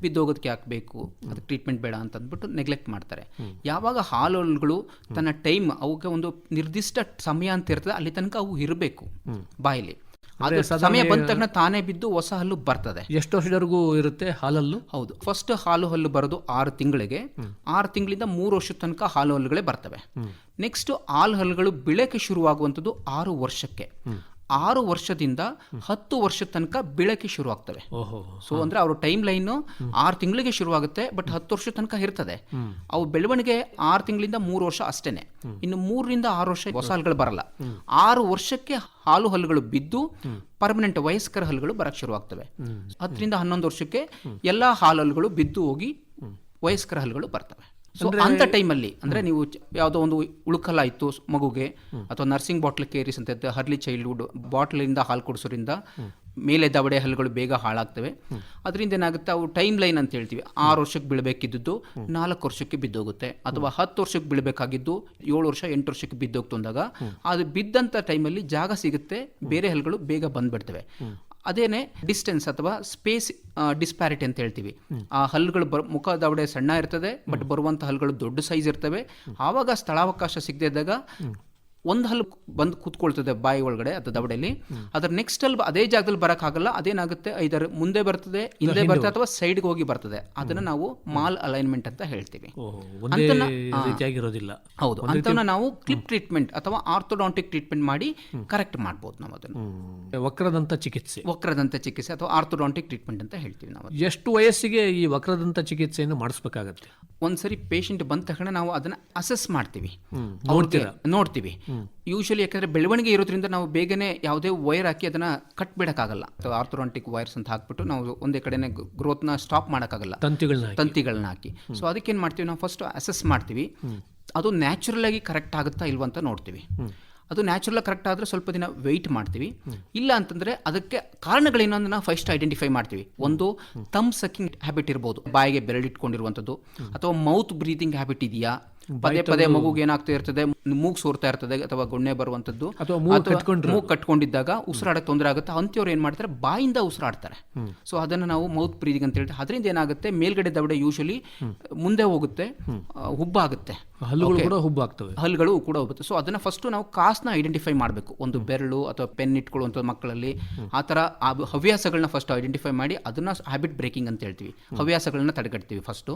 ಬಿದ್ದೋಗೋದಕ್ಕೆ ಯಾಕೆ ಬೇಕು ಅದಕ್ಕೆ ಟ್ರೀಟ್ಮೆಂಟ್ ಬೇಡ ಅಂತ ಅಂದ್ಬಿಟ್ಟು ನೆಗ್ಲೆಕ್ಟ್ ಮಾಡ್ತಾರೆ ಯಾವಾಗ ಹಾಲುಗಳು ತನ್ನ ಟೈಮ್ ಅವಕ್ಕೆ ಒಂದು ನಿರ್ದಿಷ್ಟ ಸಮಯ ಅಂತ ಇರ್ತದೆ ಅಲ್ಲಿ ತನಕ ಅವು ಇರಬೇಕು ಬಾಯಲ್ಲಿ. ಅದು ಸಮಯ ಬಂದ ತಕ್ಷಣ ತಾನೇ ಬಿದ್ದು ಹೊಸ ಹಲ್ಲು ಬರ್ತದೆ. ಎಷ್ಟು ವರ್ಷದವರೆಗೂ ಇರುತ್ತೆ ಹಾಲಲ್ಲು? ಹೌದು. ಫಸ್ಟ್ ಹಾಲು ಹಲ್ಲು ಬರೋದು ಆರು ತಿಂಗಳಿಗೆ. ಆರು ತಿಂಗಳಿಂದ ಮೂರು ವರ್ಷದ ತನಕ ಹಾಲು ಹಲ್ಲುಗಳೇ ಬರ್ತವೆ. ನೆಕ್ಸ್ಟ್ ಹಾಲು ಹಲ್ಲುಗಳು ಬಿಳಕ್ಕೆ ಶುರುವಾಗುವಂಥದ್ದು ಆರು ವರ್ಷಕ್ಕೆ. ಆರು ವರ್ಷದಿಂದ ಹತ್ತು ವರ್ಷದ ತನಕ ಬೆಳಕೆ ಶುರು ಆಗ್ತವೆ ಸೊ ಅಂದ್ರೆ ಅವ್ರ ಟೈಮ್ ಲೈನ್ ಆರು ತಿಂಗಳಿಗೆ ಶುರುವಾಗುತ್ತೆ ಬಟ್ ಹತ್ತು ವರ್ಷದ ತನಕ ಇರ್ತದೆ. ಅವು ಬೆಳವಣಿಗೆ ಆರು ತಿಂಗಳಿಂದ ಮೂರು ವರ್ಷ ಅಷ್ಟೇನೆ. ಇನ್ನು ಮೂರರಿಂದ ಆರು ವರ್ಷ ಹೊಸ ಹಲ್ಗಳು ಬರಲ್ಲ. ಆರು ವರ್ಷಕ್ಕೆ ಹಾಲು ಹಲ್ಲುಗಳು ಬಿದ್ದು ಪರ್ಮನೆಂಟ್ ವಯಸ್ಕರ ಹಲ್ಲುಗಳು ಬರಕ್ ಶುರುವಾಗ್ತವೆ. ಹತ್ತರಿಂದ ಹನ್ನೊಂದು ವರ್ಷಕ್ಕೆ ಎಲ್ಲಾ ಹಾಲು ಹಲ್ಲುಗಳು ಬಿದ್ದು ಹೋಗಿ ವಯಸ್ಕರ ಹಲ್ಲುಗಳು ಬರ್ತವೆ. ಸೊ ಅಂತ ಟೈಮಲ್ಲಿ ಅಂದ್ರೆ ನೀವು ಯಾವುದೋ ಒಂದು ಉಳುಕಲಾಯಿತು ಮಗುಗೆ ಅಥವಾ ನರ್ಸಿಂಗ್ ಬಾಟ್ಲ್ ಕೇರಿಸ್ ಅಂತ ಹರ್ಲಿ ಚೈಲ್ಡ್ಹುಡ್ ಬಾಟ್ಲಿಂದ ಹಾಲು ಕುಡಿಸೋದ್ರಿಂದ ಮೇಲೆ ದವಡೆ ಹಲ್ಲುಗಳು ಬೇಗ ಹಾಳಾಗ್ತವೆ. ಅದರಿಂದ ಏನಾಗುತ್ತೆ ಅವು ಟೈಮ್ ಲೈನ್ ಅಂತ ಹೇಳ್ತೀವಿ. ಆರು ವರ್ಷಕ್ಕೆ ಬೀಳಬೇಕಿದ್ದು ನಾಲ್ಕು ವರ್ಷಕ್ಕೆ ಬಿದ್ದೋಗುತ್ತೆ. ಅಥವಾ ಹತ್ತು ವರ್ಷಕ್ಕೆ ಬೀಳಬೇಕಾಗಿದ್ದು ಏಳು ವರ್ಷ ಎಂಟು ವರ್ಷಕ್ಕೆ ಬಿದ್ದೋಗ್ತಂದಾಗ ಅದು ಬಿದ್ದಂಥ ಟೈಮಲ್ಲಿ ಜಾಗ ಸಿಗುತ್ತೆ ಬೇರೆ ಹಲ್ಲುಗಳು ಬೇಗ ಬಂದ್ಬಿಡ್ತವೆ. ಅದೇನೆ ಡಿಸ್ಟೆನ್ಸ್ ಅಥವಾ ಸ್ಪೇಸ್ ಡಿಸ್ಪ್ಯಾರಿಟಿ ಅಂತ ಹೇಳ್ತೀವಿ. ಆ ಹಲ್ಲುಗಳು ಬರ್ ಮುಖ ದವಡೆ ಸಣ್ಣ ಇರ್ತದೆ ಬಟ್ ಬರುವಂಥ ಹಲ್ಲುಗಳು ದೊಡ್ಡ ಸೈಜ್ ಇರ್ತವೆ. ಆವಾಗ ಸ್ಥಳಾವಕಾಶ ಸಿಗದೇ ಇದ್ದಾಗ ಒಂದು ಹಲ್ಲು ಬಂದು ಕೂತ್ಕೊಳ್ತದೆ ಬಾಯಿ ಒಳಗಡೆ ಅಥವಾ ದವಡೆಯಲ್ಲಿ ಅದ್ರ ನೆಕ್ಸ್ಟ್ ಅಲ್ಲಿ ಅದೇ ಜಾಗದಲ್ಲಿ ಬರೋಕ್ಕಾಗಲ್ಲ ಅದೇನಾಗುತ್ತೆ? ಐದರ ಮುಂದೆ ಬರ್ತದೆ ಹಿಂದೆ ಬರ್ತದೆ ಅಥವಾ ಸೈಡ್ಗೆ ಹೋಗಿ ಬರ್ತದೆ. ಅದನ್ನ ನಾವು ಮಾಲ್ ಅಲೈನ್ಮೆಂಟ್ ಅಂತ ಹೇಳ್ತೀವಿ. ಹೌದು. ಅಂತವನ್ನ ನಾವು ಕ್ಲಿಪ್ ಟ್ರೀಟ್ಮೆಂಟ್ ಅಥವಾ ಆರ್ಥೋಡಾಂಟಿಕ್ ಟ್ರೀಟ್ಮೆಂಟ್ ಮಾಡಿ ಕರೆಕ್ಟ್ ಮಾಡ್ಬೋದು ನಾವು ಅದನ್ನು. ವಕ್ರದಂತ ಚಿಕಿತ್ಸೆ. ವಕ್ರದಂತ ಚಿಕಿತ್ಸೆ ಅಥವಾ ಆರ್ಥೋಡಾಂಟಿಕ್ ಟ್ರೀಟ್ಮೆಂಟ್ ಅಂತ ಹೇಳ್ತೀವಿ ನಾವು ಎಷ್ಟು ವಯಸ್ಸಿಗೆ ಈ ವಕ್ರದಂತ ಚಿಕಿತ್ಸೆಯನ್ನು ಮಾಡಿಸ್ಬೇಕಾಗತ್ತೆ? ಒಂದ್ಸರಿ ಪೇಷಂಟ್ ಬಂದ ತಕ್ಷಣ ನಾವು ಅದನ್ನ ಅಸೆಸ್ ಮಾಡ್ತೀವಿ. ನೋಡ್ತೀವಿ. ಯೂಶಲಿ ಯಾಕಂದ್ರೆ ಬೆಳವಣಿಗೆ ಇರೋದ್ರಿಂದ ನಾವು ಬೇಗನೆ ಯಾವುದೇ ವೈರ್ ಹಾಕಿ ಅದನ್ನ ಕಟ್ ಬಿಡಕ್ಕಾಗಲ್ಲ. ಆರ್ಥೋರಾಂಟಿಕ್ ವೈರ್ಸ್ ಅಂತ ಹಾಕ್ಬಿಟ್ಟು ನಾವು ಒಂದೇ ಕಡೆನೆ ಗ್ರೋತ್ನ ಸ್ಟಾಪ್ ಮಾಡೋಕ್ಕಾಗಲ್ಲ. ತಂತಿಗಳನ್ನ ತಂತಿಗಳನ್ನ ಹಾಕಿ. ಸೊ ಅದಕ್ಕೇನು ಮಾಡ್ತೀವಿ ನಾವು ಫಸ್ಟ್ ಅಸೆಸ್ ಮಾಡ್ತೀವಿ. ಅದು ನ್ಯಾಚುರಲ್ ಆಗಿ ಕರೆಕ್ಟ್ ಆಗುತ್ತಾ ಇಲ್ವಂತ ಅಂತ ನೋಡ್ತೀವಿ. ಅದು ನ್ಯಾಚುರಲ್ ಕರೆಕ್ಟ್ ಆದರೆ ಸ್ವಲ್ಪ ದಿನ ವೆಯ್ಟ್ ಮಾಡ್ತೀವಿ. ಇಲ್ಲ ಅಂತಂದ್ರೆ ಅದಕ್ಕೆ ಕಾರಣಗಳೇನು ಅಂತ ನಾವು ಫಸ್ಟ್ ಐಡೆಂಟಿಫೈ ಮಾಡ್ತೀವಿ. ಒಂದು ತಮ್ ಸಕ್ಕಿಂಗ್ ಹ್ಯಾಬಿಟ್ ಇರ್ಬೋದು. ಬಾಯಿಗೆ ಬೆರಳಿಟ್ಕೊಂಡಿರುವಂಥದ್ದು. ಅಥವಾ ಮೌತ್ ಬ್ರೀದಿಂಗ್ ಹ್ಯಾಬಿಟ್ ಇದೆಯಾ? ಪದೇ ಪದೇ ಮಗುಗೆ ಏನಾಗ್ತಾ ಇರ್ತದೆ ಮೂಗ್ ಸೋರ್ತಾ ಇರ್ತದೆ ಅಥವಾ ಗೊಣ್ಣೆ ಬರುವಂತದ್ದು ಮೂಗು ಕಟ್ಕೊಂಡಿದ್ದಾಗ ಉಸಿರಾಡಕ್ಕೆ ತೊಂದರೆ ಆಗುತ್ತೆ. ಅಂತ್ಯವ್ರು ಏನ್ ಮಾಡ್ತಾರೆ ಬಾಯಿಂದ ಉಸಿರಾಡ್ತಾರೆ. ಸೊ ಅದನ್ನ ನಾವು ಮೌತ್ ಬ್ರೀದಿಂಗ್ ಅಂತ ಹೇಳ್ತಾರೆ ಅದರಿಂದ ಏನಾಗುತ್ತೆ ಮೇಲ್ಗಡೆ ದವಡೆ ಯೂಶಲಿ ಮುಂದೆ ಹೋಗುತ್ತೆ ಹುಬ್ಬಾಗುತ್ತೆ. ಹಲ್ಲುಗಳು ಕೂಡ ಹುಬ್ಬಾಗ್ತವೆ ಹಲ್ಲುಗಳು ಕೂಡ ಹೋಗುತ್ತೆ. ಸೊ ಅದನ್ನ ಫಸ್ಟ್ ನಾವು ಕಾಸ್ನ ಐಡೆಂಟಿಫೈ ಮಾಡಬೇಕು. ಒಂದು ಬೆರಳು ಅಥವಾ ಪೆನ್ ಇಟ್ಕೊಳ್ಳುವಂಥ ಮಕ್ಕಳಲ್ಲಿ. ಆ ಥರ ಹವ್ಯಾಸಗಳನ್ನ ಫಸ್ಟ್ ಐಡೆಂಟಿಫೈ ಮಾಡಿ ಅದನ್ನ ಹ್ಯಾಬಿಟ್ ಬ್ರೇಕಿಂಗ್ ಅಂತ ಹೇಳ್ತೀವಿ. ಹವ್ಯಾಸಗಳನ್ನ ತಡೆಗಟ್ತೀವಿ ಫಸ್ಟು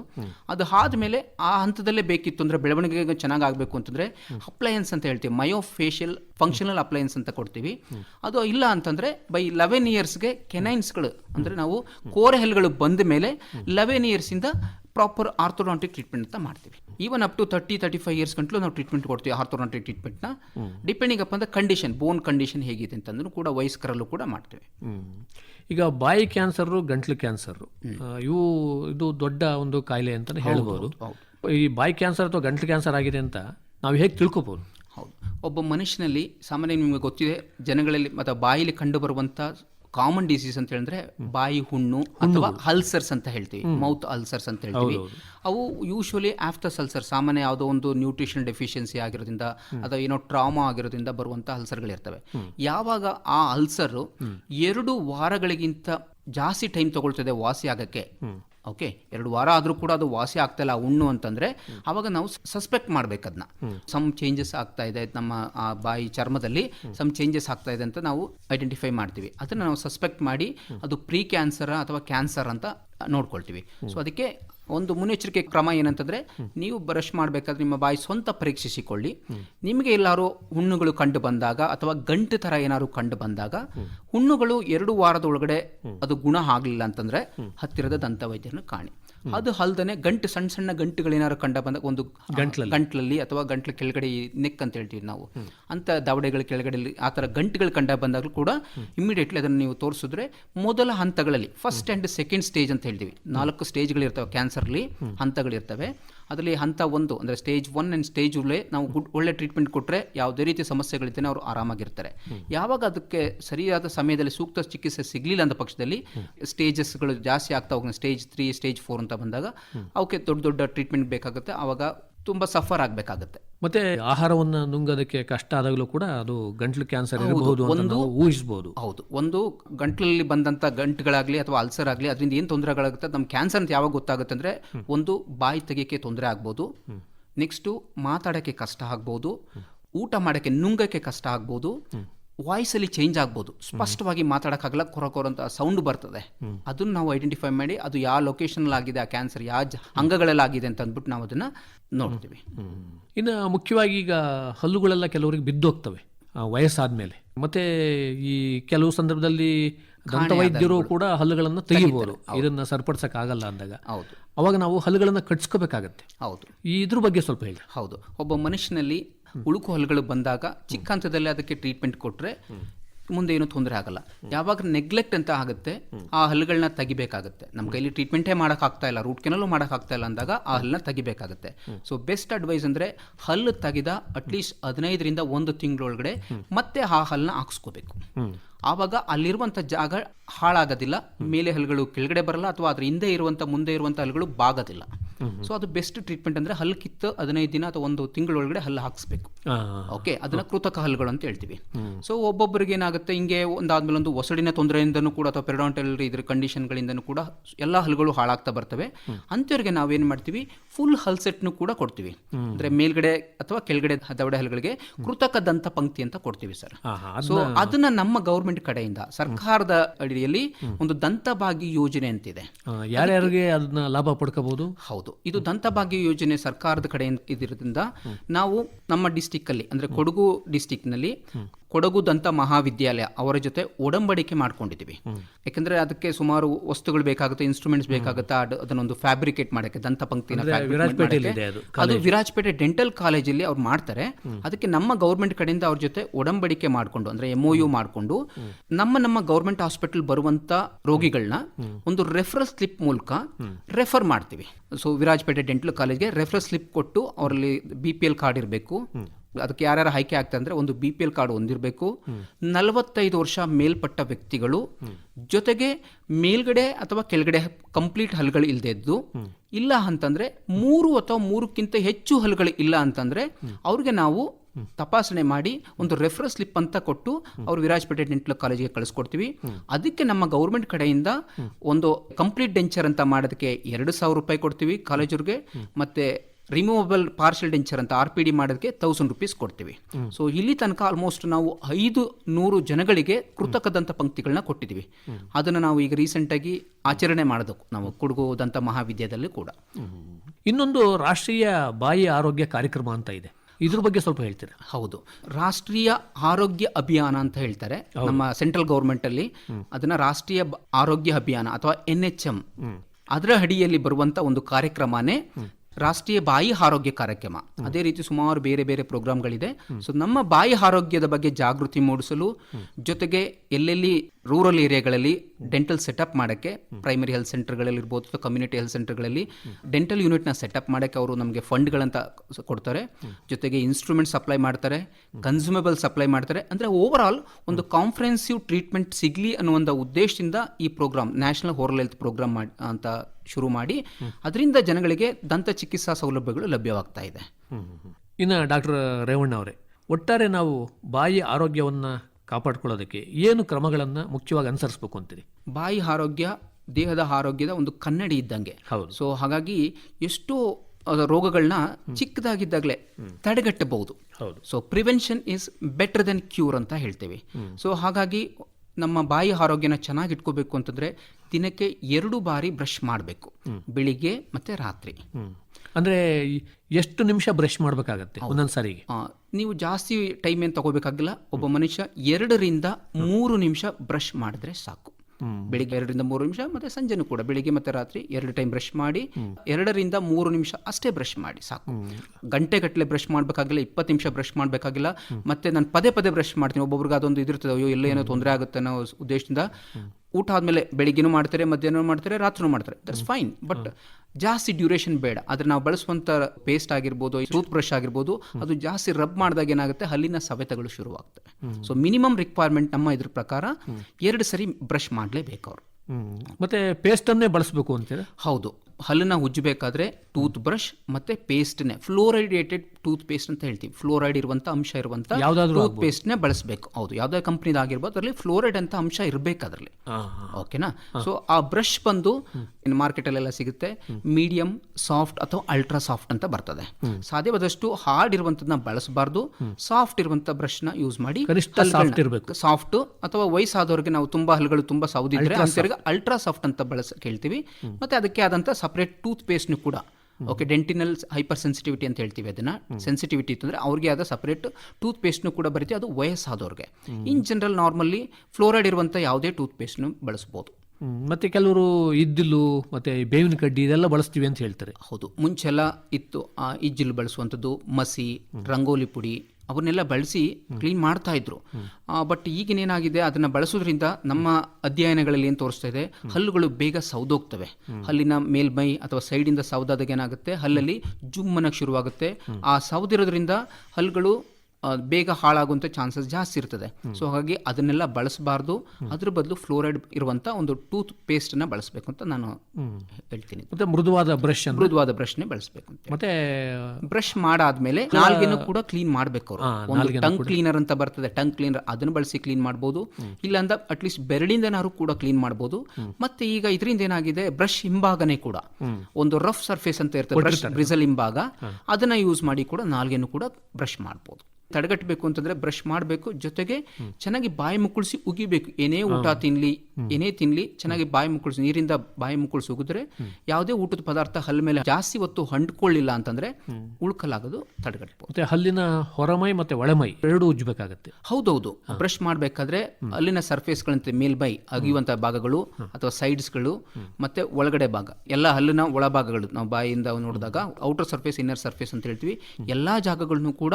ಅದು ಆದಮೇಲೆ ಆ ಹಂತದಲ್ಲೇ ಬೇಕಿತ್ತು ಅಂದ್ರೆ ಬೆಳವಣಿಗೆ ಚೆನ್ನಾಗಿ ಆಗಬೇಕು ಅಂತಂದ್ರೆ ಅಪ್ಲಯನ್ಸ್ ಅಂತ ಹೇಳ್ತೀವಿ. ಮಯೋಫೇಶಿಯಲ್ ಫಂಕ್ಷನಲ್ ಅಪ್ಲಯನ್ಸ್ ಅಂತ ಕೊಡ್ತೀವಿ. ಅದು ಇಲ್ಲ ಅಂತಂದ್ರೆ ಬೈ ಲೆವೆನ್ ಇಯರ್ಸ್ಗೆ ಕೆನೈನ್ಸ್ಗಳು ಅಂದ್ರೆ ನಾವು ಕೋರೆ ಹೆಲ್ಗಳು ಬಂದ ಮೇಲೆ ಲೆವೆನ್ ಇಯರ್ಸಿಂದ ಪ್ರಾಪರ್ ಆರ್ಥೋಡಾಂಟಿಕ್ ಟ್ರೀಟ್ಮೆಂಟ್ ಅಂತ ಮಾಡ್ತೀವಿ. Even up to thirty thirty five years ಗಂಟಲು ನಾವು ಟ್ರೀಟ್ಮೆಂಟ್ ಕೊಡ್ತೀವಿ ಆರ್ಥೋಡಾಂಟಿಕ್ ಟ್ರೀಟ್ಮೆಂಟ್ನ ಡಿಪೆಂಡಿಂಗ್ ಅಪ್ ಅಂದ್ರೆ ಕಂಡೀಷನ್ ಬೋನ್ ಕಂಡೀಷನ್ ಹೇಗಿದೆ ಅಂತಂದ್ರೂ ಕೂಡ ವಯಸ್ಕರಲ್ಲೂ ಕೂಡ ಮಾಡ್ತೀವಿ. ಈಗ ಬಾಯಿ ಕ್ಯಾನ್ಸರು ಗಂಟ್ಲು ಕ್ಯಾನ್ಸರು ಇವು ಇದು ದೊಡ್ಡ ಒಂದು ಕಾಯಿಲೆ ಅಂತಲೇ ಹೇಳ್ಬೋದು. ಈ ಬಾಯಿ ಕ್ಯಾನ್ಸರ್ ಅಥವಾ ಗಂಟ್ಲು ಕ್ಯಾನ್ಸರ್ ಆಗಿದೆ ಅಂತ ನಾವು ಹೇಗೆ ತಿಳ್ಕೊಬೋದು? ಹೌದು. ಒಬ್ಬ ಮನುಷ್ಯನಲ್ಲಿ ಸಾಮಾನ್ಯ ನಿಮಗೆ ಗೊತ್ತಿದೆ ಜನಗಳಲ್ಲಿ ಮತ್ತು ಬಾಯಿಲಿ ಕಂಡು ಬರುವಂಥ ಕಾಮನ್ ಡಿಸೀಸ್ ಅಂತ ಹೇಳಿದ್ರೆ ಬಾಯಿ ಹುಣ್ಣು ಅಥವಾ ಅಲ್ಸರ್ಸ್ ಅಂತ ಹೇಳ್ತೀವಿ. ಮೌತ್ ಅಲ್ಸರ್ಸ್ ಅಂತ ಹೇಳ್ತೀವಿ. ಅವು ಯೂಶ್ವಲಿ ಆಫ್ಟರ್ ಅಲ್ಸರ್ ಸಾಮಾನ್ಯ ಯಾವುದೋ ಒಂದು ನ್ಯೂಟ್ರಿಷನ್ ಡೆಫಿಷಿಯನ್ಸಿ ಆಗಿರೋದ್ರಿಂದ ಅಥವಾ ಏನೋ ಟ್ರಾಮಾ ಆಗಿರೋದ್ರಿಂದ ಬರುವಂಥ ಅಲ್ಸರ್ಗಳಿರ್ತವೆ ಯಾವಾಗ ಆ ಅಲ್ಸರ್ ಎರಡು ವಾರಗಳಿಗಿಂತ ಜಾಸ್ತಿ ಟೈಮ್ ತಗೊಳ್ತದೆ ವಾಸಿ ಆಗಕ್ಕೆ ಓಕೆ ಎರಡು ವಾರ ಆದರೂ ಕೂಡ ಅದು ವಾಸಿ ಆಗ್ತಾ ಇಲ್ಲ ಆ ಹುಣ್ಣು ಅಂತಂದ್ರೆ ಅವಾಗ ನಾವು ಸಸ್ಪೆಕ್ಟ್ ಮಾಡಬೇಕು ಅದನ್ನ ಸಮ್ ಚೇಂಜಸ್ ಆಗ್ತಾ ಇದೆ ನಮ್ಮ ಆ ಬಾಯಿ ಚರ್ಮದಲ್ಲಿ ಸಮ್ ಚೇಂಜಸ್ ಆಗ್ತಾ ಇದೆ ಅಂತ ನಾವು ಐಡೆಂಟಿಫೈ ಮಾಡ್ತೀವಿ. ಅದನ್ನ ನಾವು ಸಸ್ಪೆಕ್ಟ್ ಮಾಡಿ ಅದು ಪ್ರೀ ಕ್ಯಾನ್ಸರ್ ಅಥವಾ ಕ್ಯಾನ್ಸರ್ ಅಂತ ನೋಡ್ಕೊಳ್ತೀವಿ. ಸೊ ಅದಕ್ಕೆ ಒಂದು ಮುನ್ನೆಚ್ಚರಿಕೆ ಕ್ರಮ ಏನಂತಂದ್ರೆ ನೀವು ಬ್ರಷ್ ಮಾಡಬೇಕಾದ್ರೆ ನಿಮ್ಮ ಬಾಯಿ ಸ್ವಂತ ಪರೀಕ್ಷಿಸಿಕೊಳ್ಳಿ. ನಿಮಗೆ ಎಲ್ಲಾರು ಹುಣ್ಣುಗಳು ಕಂಡು ಬಂದಾಗ ಅಥವಾ ಗಂಟು ತರ ಏನಾದ್ರು ಕಂಡು ಬಂದಾಗ ಹುಣ್ಣುಗಳು ಎರಡು ವಾರದ ಒಳಗಡೆ ಅದು ಗುಣ ಆಗಲಿಲ್ಲ ಅಂತಂದ್ರೆ ಹತ್ತಿರದ ದಂತ ವೈದ್ಯರನ್ನು ಕಾಣಿ. ಅದು ಅಲ್ದನೆ ಗಂಟು ಸಣ್ಣ ಸಣ್ಣ ಗಂಟುಗಳೇನಾದ್ರು ಕಂಡ ಬಂದಾಗ ಒಂದು ಗಂಟ್ಲಲ್ಲಿ. ಅಥವಾ ಗಂಟ್ಲ ಕೆಳಗಡೆ ನೆಕ್ ಅಂತ ಹೇಳ್ತೀವಿ ನಾವು. ಅಂತ ದವಡೆಗಳ ಕೆಳಗಡೆ ಆ ಥರ ಗಂಟುಗಳು ಕಂಡ ಬಂದಾಗಲೂ ಕೂಡ ಇಮಿಡಿಯೇಟ್ಲಿ ಅದನ್ನು ನೀವು ತೋರಿಸಿದ್ರೆ ಮೊದಲ ಹಂತಗಳಲ್ಲಿ ಫಸ್ಟ್ ಆ್ಯಂಡ್ ಸೆಕೆಂಡ್ ಸ್ಟೇಜ್ ಅಂತ ಹೇಳ್ತೀವಿ. ನಾಲ್ಕು ಸ್ಟೇಜ್ಗಳಿರ್ತವೆ ಕ್ಯಾನ್ಸರ್ಲಿ ಹಂತಗಳಿರ್ತವೆ. ಅದರಲ್ಲಿ ಹಂತ ಒಂದು, ಅಂದರೆ ಸ್ಟೇಜ್ ಒನ್ ಆ್ಯಂಡ್ ಸ್ಟೇಜ್ ಉಳ್ಳೆ ನಾವು ಗುಡ್, ಒಳ್ಳೆ ಟ್ರೀಟ್ಮೆಂಟ್ ಕೊಟ್ಟರೆ ಯಾವುದೇ ರೀತಿ ಸಮಸ್ಯೆಗಳಿದ್ದೇನೆ ಅವರು ಆರಾಮಾಗಿರ್ತಾರೆ. ಯಾವಾಗ ಅದಕ್ಕೆ ಸರಿಯಾದ ಸಮಯದಲ್ಲಿ ಸೂಕ್ತ ಚಿಕಿತ್ಸೆ ಸಿಗಲಿಲ್ಲ ಅಂತ ಪಕ್ಷದಲ್ಲಿ ಸ್ಟೇಜಸ್ಗಳು ಜಾಸ್ತಿ ಆಗ್ತಾ ಹೋಗೋಣ ಸ್ಟೇಜ್ ತ್ರೀ ಸ್ಟೇಜ್ ಫೋರ್ ಅಂತ ಬಂದಾಗ, ಅವಕ್ಕೆ ದೊಡ್ಡ ದೊಡ್ಡ ಟ್ರೀಟ್ಮೆಂಟ್ ಬೇಕಾಗುತ್ತೆ. ಆವಾಗ ತುಂಬ ಸಫರ್ ಆಗಬೇಕಾಗುತ್ತೆ. ಮತ್ತೆ ಆಹಾರವನ್ನು ನುಂಗೋದಕ್ಕೆ ಕಷ್ಟ ಆದಾಗಲೂ ಕೂಡ ಅದು ಗಂಟ್ಲು ಕ್ಯಾನ್ಸರ್ ಇರಬಹುದು ಅಂತ ನಾವು ಊಹಿಸಬಹುದು ಹೌದು ಒಂದು ಗಂಟ್ಲಲ್ಲಿ ಬಂದಂಥ ಗಂಟುಗಳಾಗಲಿ ಅಥವಾ ಅಲ್ಸರ್ ಆಗಲಿ ಅದರಿಂದ ಏನು ತೊಂದರೆಗಳಾಗುತ್ತೆ ನಮ್ಮ ಕ್ಯಾನ್ಸರ್ ಅಂತ ಯಾವಾಗ ಗೊತ್ತಾಗುತ್ತೆ ಅಂದರೆ ಒಂದು ಬಾಯಿ ತೆಗಿಯೋಕ್ಕೆ ತೊಂದರೆ ಆಗ್ಬೋದು ನೆಕ್ಸ್ಟು ಮಾತಾಡೋಕ್ಕೆ ಕಷ್ಟ ಆಗ್ಬೋದು ಊಟ ಮಾಡೋಕ್ಕೆ ನುಂಗಕ್ಕೆ ಕಷ್ಟ ಆಗ್ಬೋದು ವಾಯ್ಸಲ್ಲಿ ಚೇಂಜ್ ಆಗ್ಬೋದು. ಸ್ಪಷ್ಟವಾಗಿ ಮಾತಾಡೋಕ್ಕಾಗಲ್ಲ ಕೊರ ಕೊರ ಅಂತ ಸೌಂಡ್ ಬರ್ತದೆ. ಅದನ್ನು ನಾವು ಐಡೆಂಟಿಫೈ ಮಾಡಿ ಅದು ಯಾವ ಲೊಕೇಶನ್ ಆಗಿದೆ ಆ ಕ್ಯಾನ್ಸರ್ ಯಾವ ಜ- ಅಂಗಗಳಲ್ಲಿ ಆಗಿದೆ ಅಂತ ಅಂದ್ಬಿಟ್ಟು ನಾವು ಅದನ್ನು ನೋಡ್ತೀವಿ. ಇನ್ನು ಮುಖ್ಯವಾಗಿ ಈಗ ಹಲ್ಲುಗಳೆಲ್ಲ ಕೆಲವರಿಗೆ ಬಿದ್ದೋಗ್ತವೆ ಆ, ವಯಸ್ಸಾದ್ಮೇಲೆ. ಮತ್ತೆ ಈ ಕೆಲವು ಸಂದರ್ಭದಲ್ಲಿ ದಂತ ವೈದ್ಯರು ಕೂಡ ಹಲ್ಲುಗಳನ್ನು ತೆಗಿಬಹುದು ಇದನ್ನ ಸರಿಪಡಿಸಕ್ ಆಗಲ್ಲ ಅಂದಾಗ. ಹೌದು. ಅವಾಗ ನಾವು ಹಲ್ಲುಗಳನ್ನು ಕಟ್ಸ್ಕೋಬೇಕಾಗತ್ತೆ. ಹೌದು. ಈ ಇದ್ರ ಬಗ್ಗೆ ಸ್ವಲ್ಪ ಹೇಳಿ. ಹೌದು. ಒಬ್ಬ ಮನುಷ್ಯನಲ್ಲಿ ಉಳುಕು ಹಲ್ಲುಗಳು ಬಂದಾಗ ಚಿಕ್ಕ ಹಂತದಲ್ಲಿ ಅದಕ್ಕೆ ಟ್ರೀಟ್ಮೆಂಟ್ ಕೊಟ್ಟರೆ ಮುಂದೆ ಏನು ತೊಂದರೆ ಆಗಲ್ಲ. ಯಾವಾಗ ನೆಗ್ಲೆಕ್ಟ್ ಅಂತ ಆಗುತ್ತೆ ಆ ಹಲ್ಲುಗಳನ್ನ ತೆಗಿಬೇಕಾಗುತ್ತೆ. ನಮ್ಮ ಕೈಲಿ ಟ್ರೀಟ್ಮೆಂಟೇ ಮಾಡೋಕ್ಕಾಗ್ತಾ ಇಲ್ಲ ರೂಟ್ ಕೆನಲ್ಲೂ ಮಾಡೋಕ್ಕಾಗ್ತಾ ಇಲ್ಲ ಅಂದಾಗ ಆ ಹಲ್ಲನ್ನ ತೆಗಿಬೇಕಾಗುತ್ತೆ. ಸೊ ಬೆಸ್ಟ್ ಅಡ್ವೈಸ್ ಅಂದರೆ ಹಲ್ಲು ತೆಗೆದ ಅಟ್ಲೀಸ್ಟ್ ಹದಿನೈದರಿಂದ ಒಂದು ತಿಂಗಳೊಳಗಡೆ ಮತ್ತೆ ಆ ಹಲ್ಲನ್ನ ಹಾಕ್ಸ್ಕೋಬೇಕು. ಆವಾಗ ಅಲ್ಲಿರುವಂಥ ಜಾಗ ಹಾಳಾಗೋದಿಲ್ಲ. ಮೇಲೆ ಹಲ್ಲುಗಳು ಕೆಳಗಡೆ ಬರಲ್ಲ ಅಥವಾ ಅದ್ರ ಹಿಂದೆ ಇರುವಂಥ ಮುಂದೆ ಇರುವಂಥ ಹಲ್ಲುಗಳು ಬಾಗೋದಿಲ್ಲ. ಸೊ ಅದು ಬೆಸ್ಟ್ ಟ್ರೀಟ್ಮೆಂಟ್ ಅಂದರೆ ಹಲ್ಲು ಕಿತ್ತು ಹದಿನೈದು ದಿನ ಅಥವಾ ಒಂದು ತಿಂಗಳೊಳಗಡೆ ಹಲ್ಲು ಹಾಕಿಸ್ಬೇಕು. ಓಕೆ ಅದನ್ನ ಕೃತಕ ಹಲ್ಲುಗಳು ಅಂತ ಹೇಳ್ತೀವಿ. ಸೊ ಒಬ್ಬೊಬ್ಬರಿಗೆ ಏನಾಗುತ್ತೆ ಹಿಂಗೆ ಒಂದಾದ್ಮೇಲೆ ಒಂದು ಒಸಡಿನ ತೊಂದರೆಯಿಂದನೂ ಕೂಡ ಅಥವಾ ಪೆರಡಾಂಟಲ್ ಇದ್ರ ಕಂಡೀಷನ್ಗಳಿಂದನೂ ಕೂಡ ಎಲ್ಲ ಹಲ್ಲುಗಳು ಹಾಳಾಗ್ತಾ ಬರ್ತವೆ. ಅಂಥವ್ರಿಗೆ ನಾವೇನು ಮಾಡ್ತೀವಿ ಫುಲ್ ಹಲ್ ಸೆಟ್ನು ಕೂಡ ಕೊಡ್ತೀವಿ. ಅಂದ್ರೆ ಮೇಲ್ಗಡೆ ಅಥವಾ ಕೆಳಗಡೆ ದವಡೆ ಹಲ್ಲುಗಳಿಗೆ ಕೃತಕ ದಂತ ಪಂಕ್ತಿ ಅಂತ ಕೊಡ್ತೀವಿ ಸರ್. ಸೊ ಅದನ್ನ ನಮ್ಮ ಗೌರ್ಮೆಂಟ್ ಕಡೆಯಿಂದ ಸರ್ಕಾರದ ಅಡಿಯಲ್ಲಿ ಒಂದು ದಂತಭಾಗ್ಯ ಯೋಜನೆ ಅಂತಿದೆ. ಯಾರ್ಯಾರಿಗೆ ಅದನ್ನ ಲಾಭ ಪಡ್ಕೋಬಹುದು? ಹೌದು. ಇದು ದಂತಭಾಗ್ಯ ಯೋಜನೆ ಸರ್ಕಾರದ ಕಡೆಯಿಂದ ಇದರಿಂದ ನಾವು ನಮ್ಮ ಡಿಸ್ಟಿಕ್ ಅಲ್ಲಿ ಅಂದ್ರೆ ಕೊಡಗು ಡಿಸ್ಟಿಕ್ನಲ್ಲಿ ಕೊಡಗು ದಂತ ಮಹಾವಿದ್ಯಾಲಯ ಅವರ ಜೊತೆ ಒಡಂಬಡಿಕೆ ಮಾಡ್ಕೊಂಡಿದ್ದೀವಿ. ಯಾಕಂದ್ರೆ ಅದಕ್ಕೆ ಸುಮಾರು ವಸ್ತುಗಳು ಬೇಕಾಗುತ್ತೆ ಇನ್ಸ್ಟ್ರೂಮೆಂಟ್ಸ್ ಬೇಕಾಗುತ್ತೆ ಅದ್- ಅದನ್ನೊಂದು ಫ್ಯಾಬ್ರಿಕೇಟ್ ಮಾಡಕ್ಕೆ ದಂತ ಪಂಕ್ತಿನ. ಅದು ವಿರಾಜ್ ವಿರಾಜಪೇಟೆ ಡೆಂಟಲ್ ಕಾಲೇಜಲ್ಲಿ ಅವ್ರು ಮಾಡ್ತಾರೆ. ಅದಕ್ಕೆ ನಮ್ಮ ಗೌರ್ಮೆಂಟ್ ಕಡೆಯಿಂದ ಅವ್ರ ಜೊತೆ ಒಡಂಬಡಿಕೆ ಮಾಡಿಕೊಂಡು ಅಂದ್ರೆ ಎಂಒ ಯು ಮಾಡಿಕೊಂಡು ನಮ್ಮ ನಮ್ಮ ಗೌರ್ಮೆಂಟ್ ಹಾಸ್ಪಿಟಲ್ ಬರುವಂತ ರೋಗಿಗಳನ್ನ ಒಂದು ರೆಫರಲ್ ಸ್ಲಿಪ್ ಮೂಲಕ ರೆಫರ್ ಮಾಡ್ತೀವಿ. ಸೊ ವಿರಾಜಪೇಟೆ ಡೆಂಟಲ್ ಕಾಲೇಜ್ಗೆ ರೆಫರಲ್ ಸ್ಲಿಪ್ ಕೊಟ್ಟು ಅವರಲ್ಲಿ ಬಿ ಪಿ ಎಲ್ ಕಾರ್ಡ್ ಇರಬೇಕು. ಅದಕ್ಕೆ ಯಾರ್ಯಾರು ಆಯ್ಕೆ ಆಗ್ತಾ ಅಂದರೆ ಒಂದು ಬಿ ಪಿ ಎಲ್ ಕಾರ್ಡ್ ಹೊಂದಿರಬೇಕು. ನಲವತ್ತೈದು ವರ್ಷ ಮೇಲ್ಪಟ್ಟ ವ್ಯಕ್ತಿಗಳು. ಜೊತೆಗೆ ಮೇಲ್ಗಡೆ ಅಥವಾ ಕೆಳಗಡೆ ಕಂಪ್ಲೀಟ್ ಹಲ್ಗಳು ಇಲ್ಲದೆ ಇದ್ದು, ಇಲ್ಲ ಅಂತಂದ್ರೆ ಮೂರು ಅಥವಾ ಮೂರಕ್ಕಿಂತ ಹೆಚ್ಚು ಹಲ್ಗಳು ಇಲ್ಲ ಅಂತಂದ್ರೆ ಅವ್ರಿಗೆ ನಾವು ತಪಾಸಣೆ ಮಾಡಿ ಒಂದು ರೆಫರೆನ್ಸ್ ಸ್ಲಿಪ್ ಅಂತ ಕೊಟ್ಟು ಅವ್ರು ವಿರಾಜಪೇಟೆ ಡೆಂಟಲ್ ಕಾಲೇಜಿಗೆ ಕಳಿಸ್ಕೊಡ್ತೀವಿ. ಅದಕ್ಕೆ ನಮ್ಮ ಗೌರ್ಮೆಂಟ್ ಕಡೆಯಿಂದ ಒಂದು ಕಂಪ್ಲೀಟ್ ಡೆಂಚರ್ ಅಂತ ಮಾಡೋದಕ್ಕೆ ಎರಡು ಸಾವಿರ ರೂಪಾಯಿ ಕೊಡ್ತೀವಿ ಕಾಲೇಜವ್ರಿಗೆ ಮತ್ತೆ ರಿಮೂವಬಲ್ ಪಾರ್ಷಲ್ ಡೆಂಚರ್ ಅಂತ ಆರ್ ಪಿ ಡಿ ಮಾಡೋದಕ್ಕೆ ತೌಸಂಡ್ ರುಪೀಸ್ ಕೊಡ್ತೀವಿ. ಸೊ ಇಲ್ಲಿ ತನಕ ಆಲ್ಮೋಸ್ಟ್ ನಾವು ಐದು ನೂರು ಜನಗಳಿಗೆ ಕೃತಕದಂತ ಪಂಕ್ತಿಗಳನ್ನ ಕೊಟ್ಟಿದ್ದೀವಿ. ಅದನ್ನು ನಾವು ಈಗ ರೀಸೆಂಟಾಗಿ ಆಚರಣೆ ಮಾಡಬೇಕು ನಾವು ಕೊಡಗು ದಂತ ಮಹಾವಿದ್ಯಾಲಯದಲ್ಲಿ ಕೂಡ ಇನ್ನೊಂದು ರಾಷ್ಟ್ರೀಯ ಬಾಯಿ ಆರೋಗ್ಯ ಕಾರ್ಯಕ್ರಮ ಅಂತ ಇದೆ. ಇದ್ರ ಬಗ್ಗೆ ಸ್ವಲ್ಪ ಹೇಳ್ತೀರಾ? ಹೌದು. ರಾಷ್ಟ್ರೀಯ ಆರೋಗ್ಯ ಅಭಿಯಾನ ಅಂತ ಹೇಳ್ತಾರೆ. ನಮ್ಮ ಸೆಂಟ್ರಲ್ ಗೌರ್ಮೆಂಟ್ ಅಲ್ಲಿ ಅದನ್ನ ರಾಷ್ಟ್ರೀಯ ಆರೋಗ್ಯ ಅಭಿಯಾನ ಅಥವಾ ಎನ್ ಎಚ್ ಎಂ ಅದರ ಅಡಿಯಲ್ಲಿ ಬರುವಂತ ಒಂದು ಕಾರ್ಯಕ್ರಮನೇ ರಾಷ್ಟ್ರೀಯ ಬಾಯಿ ಆರೋಗ್ಯ ಕಾರ್ಯಕ್ರಮ. ಅದೇ ರೀತಿ ಸುಮಾರು ಬೇರೆ ಬೇರೆ ಪ್ರೋಗ್ರಾಮ್ಗಳಿದೆ. ಸೊ ನಮ್ಮ ಬಾಯಿ ಆರೋಗ್ಯದ ಬಗ್ಗೆ ಜಾಗೃತಿ ಮೂಡಿಸಲು ಜೊತೆಗೆ ಎಲ್ಲೆಲ್ಲಿ ರೂರಲ್ ಏರಿಯಾಗಳಲ್ಲಿ ಡೆಂಟಲ್ ಸೆಟಪ್ ಮಾಡೋಕ್ಕೆ ಪ್ರೈಮರಿ ಹೆಲ್ತ್ ಸೆಂಟರ್ಗಳಲ್ಲಿ ಇರ್ಬೋದು ಅಥವಾ ಕಮ್ಯುನಿಟಿ ಹೆಲ್ತ್ ಸೆಂಟರ್ಗಳಲ್ಲಿ ಡೆಂಟಲ್ ಯೂನಿಟ್ನ ಸೆಟಪ್ ಮಾಡೋಕ್ಕೆ ಅವರು ನಮಗೆ ಫಂಡ್ಗಳಂತ ಕೊಡ್ತಾರೆ. ಜೊತೆಗೆ ಇನ್ಸ್ಟ್ರೂಮೆಂಟ್ ಸಪ್ಲೈ ಮಾಡ್ತಾರೆ ಕನ್ಸ್ಯೂಮೇಬಲ್ ಸಪ್ಲೈ ಮಾಡ್ತಾರೆ. ಅಂದರೆ ಓವರ್ ಒಂದು ಕಾನ್ಫ್ರೆನ್ಸಿವ್ ಟ್ರೀಟ್ಮೆಂಟ್ ಸಿಗಲಿ ಅನ್ನುವಂಥ ಉದ್ದೇಶದಿಂದ ಈ program national oral health program ಅಂತ ಶುರು ಮಾಡಿ ಅದರಿಂದ ಜನಗಳಿಗೆ ದಂತ ಚಿಕಿತ್ಸಾ ಸೌಲಭ್ಯಗಳು ಲಭ್ಯವಾಗ್ತಾ ಇದೆ. ಇನ್ನು ಡಾಕ್ಟರ್ ರೇವಣ್ಣ ಅವರೇ ಒಟ್ಟಾರೆ ನಾವು ಬಾಯಿ ಆರೋಗ್ಯವನ್ನ ಕಾಪಾಡ್ಕೊಳ್ಳೋದಕ್ಕೆ ಏನು ಕ್ರಮಗಳನ್ನು ಮುಖ್ಯವಾಗಿ ಅನುಸರಿಸಬೇಕು ಅಂತೀರಿ? ಬಾಯಿ ಆರೋಗ್ಯ ದೇಹದ ಆರೋಗ್ಯದ ಒಂದು ಕನ್ನಡಿ ಇದ್ದಂಗೆ. ಹೌದು. ಸೊ ಹಾಗಾಗಿ ಎಷ್ಟೋ ರೋಗಗಳನ್ನ ಚಿಕ್ಕದಾಗಿದ್ದಾಗಲೇ ತಡೆಗಟ್ಟಬಹುದು. ಹೌದು. So prevention is better than cure ಅಂತ ಹೇಳ್ತೇವೆ. ಸೊ ಹಾಗಾಗಿ ನಮ್ಮ ಬಾಯಿ ಆರೋಗ್ಯನ ಚೆನ್ನಾಗಿ ಇಟ್ಕೋಬೇಕು ಅಂತಂದ್ರೆ ದಿನಕ್ಕೆ ಎರಡು ಬಾರಿ ಬ್ರಷ್ ಮಾಡಬೇಕು. ಬೆಳಿಗ್ಗೆ ಮತ್ತೆ ರಾತ್ರಿ. ಅಂದ್ರೆ ಎಷ್ಟು ನಿಮಿಷ ಬ್ರಷ್ ಮಾಡಬೇಕಾಗತ್ತೆ ಒಂದೊಂದು ಸಾರಿಗೆ ನೀವು ಜಾಸ್ತಿ ಟೈಮ್ ಏನು ತಗೋಬೇಕಾಗಿಲ್ಲ. ಒಬ್ಬ ಮನುಷ್ಯ ಎರಡರಿಂದ ಮೂರು ನಿಮಿಷ ಬ್ರಷ್ ಮಾಡಿದ್ರೆ ಸಾಕು. ಬೆಳಿಗ್ಗೆ ಎರಡರಿಂದ ಮೂರು ನಿಮಿಷ ಮತ್ತೆ ಸಂಜೆನೂ ಕೂಡ. ಬೆಳಿಗ್ಗೆ ಮತ್ತೆ ರಾತ್ರಿ ಎರಡು ಟೈಮ್ ಬ್ರಷ್ ಮಾಡಿ ಎರಡರಿಂದ ಮೂರು ನಿಮಿಷ ಅಷ್ಟೇ ಬ್ರಷ್ ಮಾಡಿ ಸಾಕು. ಗಂಟೆ ಗಟ್ಟಲೆ ಬ್ರಷ್ ಮಾಡಬೇಕಾಗಿಲ್ಲ ಇಪ್ಪತ್ತು ನಿಮಿಷ ಬ್ರಷ್ ಮಾಡಬೇಕಾಗಿಲ್ಲ. ಮತ್ತೆ ನಾನು ಪದೇ ಪದೇ ಬ್ರಷ್ ಮಾಡ್ತೀನಿ. ಒಬ್ಬೊಬ್ರಿಗೆ ಅದೊಂದು ಇದಿರ್ತದೆ ಅಯ್ಯೋ ಎಲ್ಲ ಏನೋ ತೊಂದರೆ ಆಗುತ್ತೆ ಅನ್ನೋ ಉದ್ದೇಶದಿಂದ ಊಟ ಆದಮೇಲೆ ಬೆಳಿಗ್ಗೆನೂ ಮಾಡ್ತಾರೆ ಮಧ್ಯಾಹ್ನ ಮಾಡ್ತಾರೆ ರಾತ್ರಿನೂ ಮಾಡ್ತಾರೆ. ದಟ್ಸ್ ಫೈನ್ ಬಟ್ ಜಾಸ್ತಿ ಡ್ಯೂರೇಷನ್ ಬೇಡ. ಆದ್ರೆ ನಾವು ಬಳಸುವಂತ ಪೇಸ್ಟ್ ಆಗಿರ್ಬೋದು ಟೂತ್ ಬ್ರಷ್ ಆಗಿರ್ಬೋದು ಅದು ಜಾಸ್ತಿ ರಬ್ ಮಾಡಿದಾಗ ಏನಾಗುತ್ತೆ? ಹಲ್ಲಿನ ಸವೆತಗಳು ಶುರುವಾಗ್ತವೆ. ಸೊ ಮಿನಿಮಮ್ ರಿಕ್ವೈರ್ಮೆಂಟ್ ನಮ್ಮ ಇದ್ರ ಪ್ರಕಾರ ಎರಡು ಸರಿ ಬ್ರಷ್ ಮಾಡಲೇಬೇಕು ಅವರು. ಮತ್ತೆ ಮತ್ತೆ ಪೇಸ್ಟನ್ನೇ ಬಳಸಬೇಕು ಅಂತೀರಾ? ಹೌದು. ಹಲ್ಲನ್ನ ಉಜ್ಜಬೇಕಾದ್ರೆ ಟೂತ್ ಬ್ರಷ್ ಮತ್ತೆ ಪೇಸ್ಟ್ನೇ ಫ್ಲೋರೈಡೇಟೆಡ್ ಟೂತ್ ಪೇಸ್ಟ್ ಅಂತ ಹೇಳ್ತೀವಿ. ಫ್ಲೋರೈಡ್ ಇರುವಂತ ಅಂಶ ಇರುವಂತ ಟೂತ್ ಪೇಸ್ಟ್ನೇ ಬಳಸಬೇಕು. ಹೌದು ಯಾವುದೇ ಕಂಪ್ನಿದ ಆಗಿರ್ಬೋದು ಅದರಲ್ಲಿ ಫ್ಲೋರೈಡ್ ಅಂತ ಅಂಶ ಇರಬೇಕು ಅದರಲ್ಲಿ. ಓಕೆನಾ? ಸೊ ಆ ಬ್ರಷ್ ಬಂದು ಮಾರ್ಕೆಟಲ್ಲೆಲ್ಲ ಸಿಗುತ್ತೆ. ಮೀಡಿಯಂ ಸಾಫ್ಟ್ ಅಥವಾ ಅಲ್ಟ್ರಾ ಸಾಫ್ಟ್ ಅಂತ ಬರ್ತದೆ. ಸಾಧ್ಯವಾದಷ್ಟು ಹಾರ್ಡ್ ಇರುವಂತದನ್ನ ಬಳಸಬಾರ್ದು. ಸಾಫ್ಟ್ ಇರುವಂತ ನ ಯೂಸ್ ಮಾಡಿ ಇರ್ಬೇಕು. ಸಾಫ್ಟ್ ಅಥವಾ ವಯಸ್ಸಾದವರಿಗೆ ನಾವು ತುಂಬಾ ಹಲ್ಗಳು ತುಂಬಾ ಸೌದಿದ್ರೆ ಅಲ್ಟ್ರಾ ಸಾಫ್ಟ್. ಅಂತ ಬಳಸ ಕೇಳ್ತೀವಿ. ಮತ್ತೆ ಅದಕ್ಕೆ ಆದಂತ ಸಪರೇಟ್ ಟೂತ್ ಪೇಸ್ಟ್ನು ಕೂಡ. ಓಕೆ ಡೆಂಟಿನಲ್ ಹೈಪರ್ ಸೆನ್ಸಿಟಿವಿಟಿ ಅಂತ ಹೇಳ್ತೀವಿ ಅದನ್ನ. ಸೆನ್ಸಿಟಿವಿಟಿ ಅಂತಂದ್ರೆ ಅವ್ರಿಗೆ ಆದ ಸಪ್ರೇಟ್ ಟೂತ್ ಪೇಸ್ಟ್ನು ಕೂಡ ಬರುತ್ತೆ ಅದು ವಯಸ್ಸಾದವ್ರಿಗೆ. ಇನ್ ಜನರಲ್ ನಾರ್ಮಲ್ಲಿ ಫ್ಲೋರೈಡ್ ಇರುವಂಥ ಯಾವುದೇ ಟೂತ್ ಪೇಸ್ಟ್ನು ಬಳಸ್ಬೋದು. ಮತ್ತೆ ಕೆಲವರು ಇದ್ದಿಲು ಮತ್ತೆ ಬೇವಿನ ಕಡ್ಡಿ ಇದೆಲ್ಲ ಬಳಸ್ತೀವಿ ಅಂತ ಹೇಳ್ತಾರೆ. ಹೌದು. ಮುಂಚೆಲ್ಲ ಇತ್ತು ಆ ಇಜ್ಜಿಲು ಬಳಸುವಂಥದ್ದು ಮಸಿ ರಂಗೋಲಿ ಪುಡಿ ಅವನ್ನೆಲ್ಲ ಬಳಸಿ ಕ್ಲೀನ್ ಮಾಡ್ತಾ ಇದ್ರು. ಬಟ್ ಈಗಿನೇನಾಗಿದೆ ಅದನ್ನ ಬಳಸೋದ್ರಿಂದ ನಮ್ಮ ಅಧ್ಯಯನಗಳಲ್ಲಿ ಏನು ತೋರಿಸ್ತಾ ಇದೆ ಹಲ್ಲುಗಳು ಬೇಗ ಸೌದೋಗ್ತವೆ. ಹಲ್ಲಿನ ಮೇಲ್ಮೈ ಅಥವಾ ಸೈಡಿಂದ ಸೌದಾದಾಗ ಏನಾಗುತ್ತೆ ಹಲ್ಲಲ್ಲಿ ಜುಮ್ಮನಕ್ಕೆ ಶುರುವಾಗುತ್ತೆ. ಆ ಸೌದಿರೋದ್ರಿಂದ ಹಲ್ಲುಗಳು ಬೇಗ ಹಾಳಾಗುವಂಥ ಚಾನ್ಸಸ್ ಜಾಸ್ತಿ ಇರ್ತದೆ. ಸೊ ಹಾಗಾಗಿ ಅದನ್ನೆಲ್ಲ ಬಳಸಬಾರ್ದು. ಅದ್ರ ಬದಲು ಫ್ಲೋರೈಡ್ ಇರುವಂತ ಒಂದು ಟೂತ್ ಪೇಸ್ಟನ್ನು ಬಳಸಬೇಕು ಅಂತ ನಾನು ಹೇಳ್ತೀನಿ. ಮತ್ತೆ ಮೃದುವಾದ ಬ್ರಷ್ ಮೃದುವಾದ ಮೃದುವಾದ ಬ್ರಷ್ನೇ ಬಳಸಬೇಕು ಅಂತ ಮತ್ತೆ ಬ್ರಷ್ ಮಾಡಾದ್ಮೇಲೆ ನಾಲ್ಗೆನೂ ಕೂಡ ಕ್ಲೀನ್ ಮಾಡಬೇಕು ಅವರು. ಒಂದು ಟಂಗ್ ಕ್ಲೀನರ್ ಅಂತ ಬರ್ತದೆ. ಟಂಗ್ ಕ್ಲೀನರ್ ಅದನ್ನ ಬಳಸಿ ಕ್ಲೀನ್ ಮಾಡ್ಬೋದು. ಇಲ್ಲ ಅಂದ ಅಟ್ಲೀಸ್ಟ್ ಬೆರಳಿಂದನಾರು ಕೂಡ ಕ್ಲೀನ್ ಮಾಡಬಹುದು ಮತ್ತೆ ಈಗ ಇದರಿಂದ ಏನಾಗಿದೆ? ಬ್ರಷ್ ಹಿಂಭಾಗನೇ ಕೂಡ. ಒಂದು ರಫ್ ಸರ್ಫೇಸ್ ಅಂತ ಇರ್ತದೆ. ಬ್ರಷ್ ಬ್ರಿಸಲ್ ಹಿಂಭಾಗ. ಅದನ್ನ ಯೂಸ್ ಮಾಡಿ ಕೂಡ ನಾಲ್ಗೆನೂ ಕೂಡ ಬ್ರಷ್ ಮಾಡ್ಬೋದು. ತಡೆಗಟ್ಟಬೇಕು ಅಂತಂದ್ರೆ ಬ್ರಷ್ ಮಾಡಬೇಕು. ಜೊತೆಗೆ ಚೆನ್ನಾಗಿ ಬಾಯಿ ಮುಕ್ಕಳಿಸಿ ಉಗಿಬೇಕು. ಏನೇ ಊಟ ತಿನ್ಲಿ ಏನೇ ತಿನ್ಲಿ ಚೆನ್ನಾಗಿ ಬಾಯಿ ಮುಕ್ಕಳಿಸಿ ನೀರಿಂದ ಬಾಯಿ ಮುಕ್ಕಳಿಸಿ ಉಗಿದ್ರೆ ಯಾವುದೇ ಊಟದ ಪದಾರ್ಥ ಹಲ್ ಮೇಲೆ ಜಾಸ್ತಿ ಹೊತ್ತು ಹಂಡ್ಕೊಳ್ಳಿಲ್ಲ ಅಂತಂದ್ರೆ ಉಳ್ಕಲಾಗೋದು ತಡೆಗಟ್ಟಬಹುದು ಮತ್ತೆ ಹಲ್ಲಿನ ಹೊರಮೈ ಮತ್ತೆ ಒಳಮೈ ಎರಡು ಉಜ್ಜಬೇಕಾಗತ್ತೆ. ಹೌದೌದು. ಬ್ರಷ್ ಮಾಡಬೇಕಾದ್ರೆ ಅಲ್ಲಿನ ಸರ್ಫೇಸ್ ಗಳಂತೆ ಮೇಲ್ಮೈ ಅಗಿಯುವಂತ ಭಾಗಗಳು ಅಥವಾ ಸೈಡ್ಸ್ಗಳು ಮತ್ತೆ ಒಳಗಡೆ ಭಾಗ. ಎಲ್ಲ ಹಲ್ಲಿನ ಒಳಭಾಗಗಳು ನಾವು ಬಾಯಿಯಿಂದ ನೋಡಿದಾಗ ಔಟರ್ ಸರ್ಫೇಸ್ ಇನ್ನರ್ ಸರ್ಫೇಸ್ ಅಂತ ಹೇಳ್ತೀವಿ. ಎಲ್ಲಾ ಜಾಗಗಳನ್ನು ಕೂಡ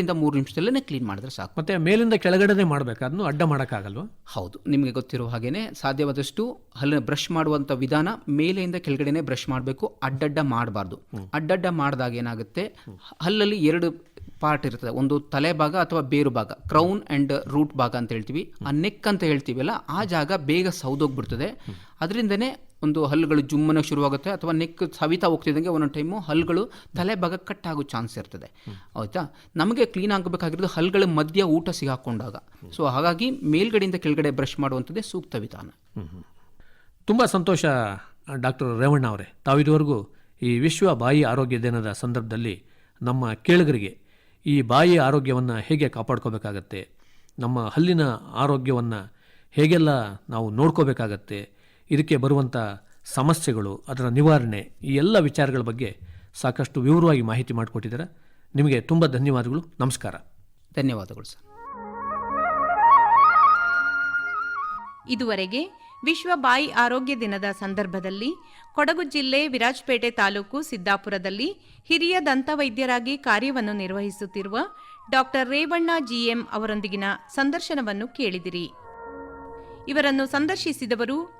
ಎರಡರಿಂದ ಮೂರು ನಿಮಿಷದಲ್ಲೇ ಕ್ಲೀನ್ ಮಾಡಿದ್ರೆ ಸಾಕು. ಮತ್ತೆ ಮೇಲಿಂದ ಕೆಳಗಡೆನೆ ಮಾಡಬೇಕು. ಅದನ್ನು ಅಡ್ಡ ಮಾಡೋಕ್ಕಾಗಲ್ವಾ? ಹೌದು ನಿಮಗೆ ಗೊತ್ತಿರೋ ಹಾಗೇನೆ ಸಾಧ್ಯವಾದಷ್ಟು ಹಲ್ಲ ಬ್ರಷ್ ಮಾಡುವಂಥ ವಿಧಾನ ಮೇಲೆಯಿಂದ ಕೆಳಗಡೆನೆ ಬ್ರಷ್ ಮಾಡಬೇಕು ಅಡ್ಡಡ್ಡ ಮಾಡಬಾರ್ದು. ಅಡ್ಡಡ್ಡ ಮಾಡಿದಾಗ ಏನಾಗುತ್ತೆ? ಹಲ್ಲಲ್ಲಿ ಎರಡು ಪಾರ್ಟ್ ಇರ್ತದೆ ಒಂದು ತಲೆ ಭಾಗ ಅಥವಾ ಬೇರು ಭಾಗ ಕ್ರೌನ್ ಅಂಡ್ ರೂಟ್ ಭಾಗ ಅಂತ ಹೇಳ್ತೀವಿ. ಆ ನೆಕ್ ಅಂತ ಹೇಳ್ತೀವಲ್ಲ ಆ ಜಾಗ ಬೇಗ ಸೌದೋಗ್ಬಿಡ್ತದೆ. ಅದರಿಂದನೇ ಒಂದು ಹಲ್ಲುಗಳು ಜುಮ್ಮನ ಶುರುವಾಗುತ್ತೆ ಅಥವಾ ನೆಕ್ ಸವಿತಾ ಹೋಗ್ತಿದ್ದಂಗೆ ಒಂದೊಂದು ಟೈಮು ಹಲ್ಲುಗಳು ತಲೆ ಭಾಗ ಕಟ್ ಆಗೋ ಚಾನ್ಸ್ ಇರ್ತದೆ. ಆಯಿತಾ? ನಮಗೆ ಕ್ಲೀನ್ ಆಗಬೇಕಾಗಿರೋದು ಹಲ್ಲುಗಳ ಮಧ್ಯ ಊಟ ಸಿಗಾಕೊಂಡಾಗ. ಸೊ ಹಾಗಾಗಿ ಮೇಲ್ಗಡೆಯಿಂದ ಕೆಳಗಡೆ ಬ್ರಷ್ ಮಾಡುವಂಥದ್ದೇ ಸೂಕ್ತ ವಿಧಾನ. ತುಂಬ ಸಂತೋಷ, ಡಾಕ್ಟರ್ ರೇವಣ್ಣ ಅವರೇ. ತಾವು ಇದುವರೆಗೂ ಈ ವಿಶ್ವ ಬಾಯಿ ಆರೋಗ್ಯ ದಿನದ ಸಂದರ್ಭದಲ್ಲಿ ನಮ್ಮ ಕೇಳುಗರಿಗೆ ಈ ಬಾಯಿ ಆರೋಗ್ಯವನ್ನು ಹೇಗೆ ಕಾಪಾಡ್ಕೋಬೇಕಾಗತ್ತೆ, ನಮ್ಮ ಹಲ್ಲಿನ ಆರೋಗ್ಯವನ್ನು ಹೇಗೆಲ್ಲ ನಾವು ನೋಡ್ಕೋಬೇಕಾಗತ್ತೆ ಇದಕ್ಕೆ ಬರುವಂಥ ಸಮಸ್ಯೆಗಳು ಅದರ ನಿವಾರಣೆ ಈ ಎಲ್ಲ ವಿಚಾರಗಳ ಬಗ್ಗೆ ಸಾಕಷ್ಟು ವಿವರವಾಗಿ ಮಾಹಿತಿ ಮಾಡಿಕೊಟ್ಟಿದ್ದಾರೆ. ನಿಮಗೆ ತುಂಬ ಧನ್ಯವಾದಗಳು. ನಮಸ್ಕಾರ. ಧನ್ಯವಾದಗಳು ಸರ್. ಇದುವರೆಗೆ ವಿಶ್ವ ಬಾಯಿ ಆರೋಗ್ಯ ದಿನದ ಸಂದರ್ಭದಲ್ಲಿ ಕೊಡಗು ಜಿಲ್ಲೆ ವಿರಾಜಪೇಟೆ ತಾಲೂಕು ಸಿದ್ದಾಪುರದಲ್ಲಿ ಹಿರಿಯ ದಂತವೈದ್ಯರಾಗಿ ಕಾರ್ಯವನ್ನು ನಿರ್ವಹಿಸುತ್ತಿರುವ ಡಾಕ್ಟರ್ ರೇವಣ್ಣ ಜಿಎಂ ಅವರೊಂದಿಗಿನ ಸಂದರ್ಶನವನ್ನು ಕೇಳಿದಿರಿ. ಇವರನ್ನು ಸಂದರ್ಶಿಸಿದವರು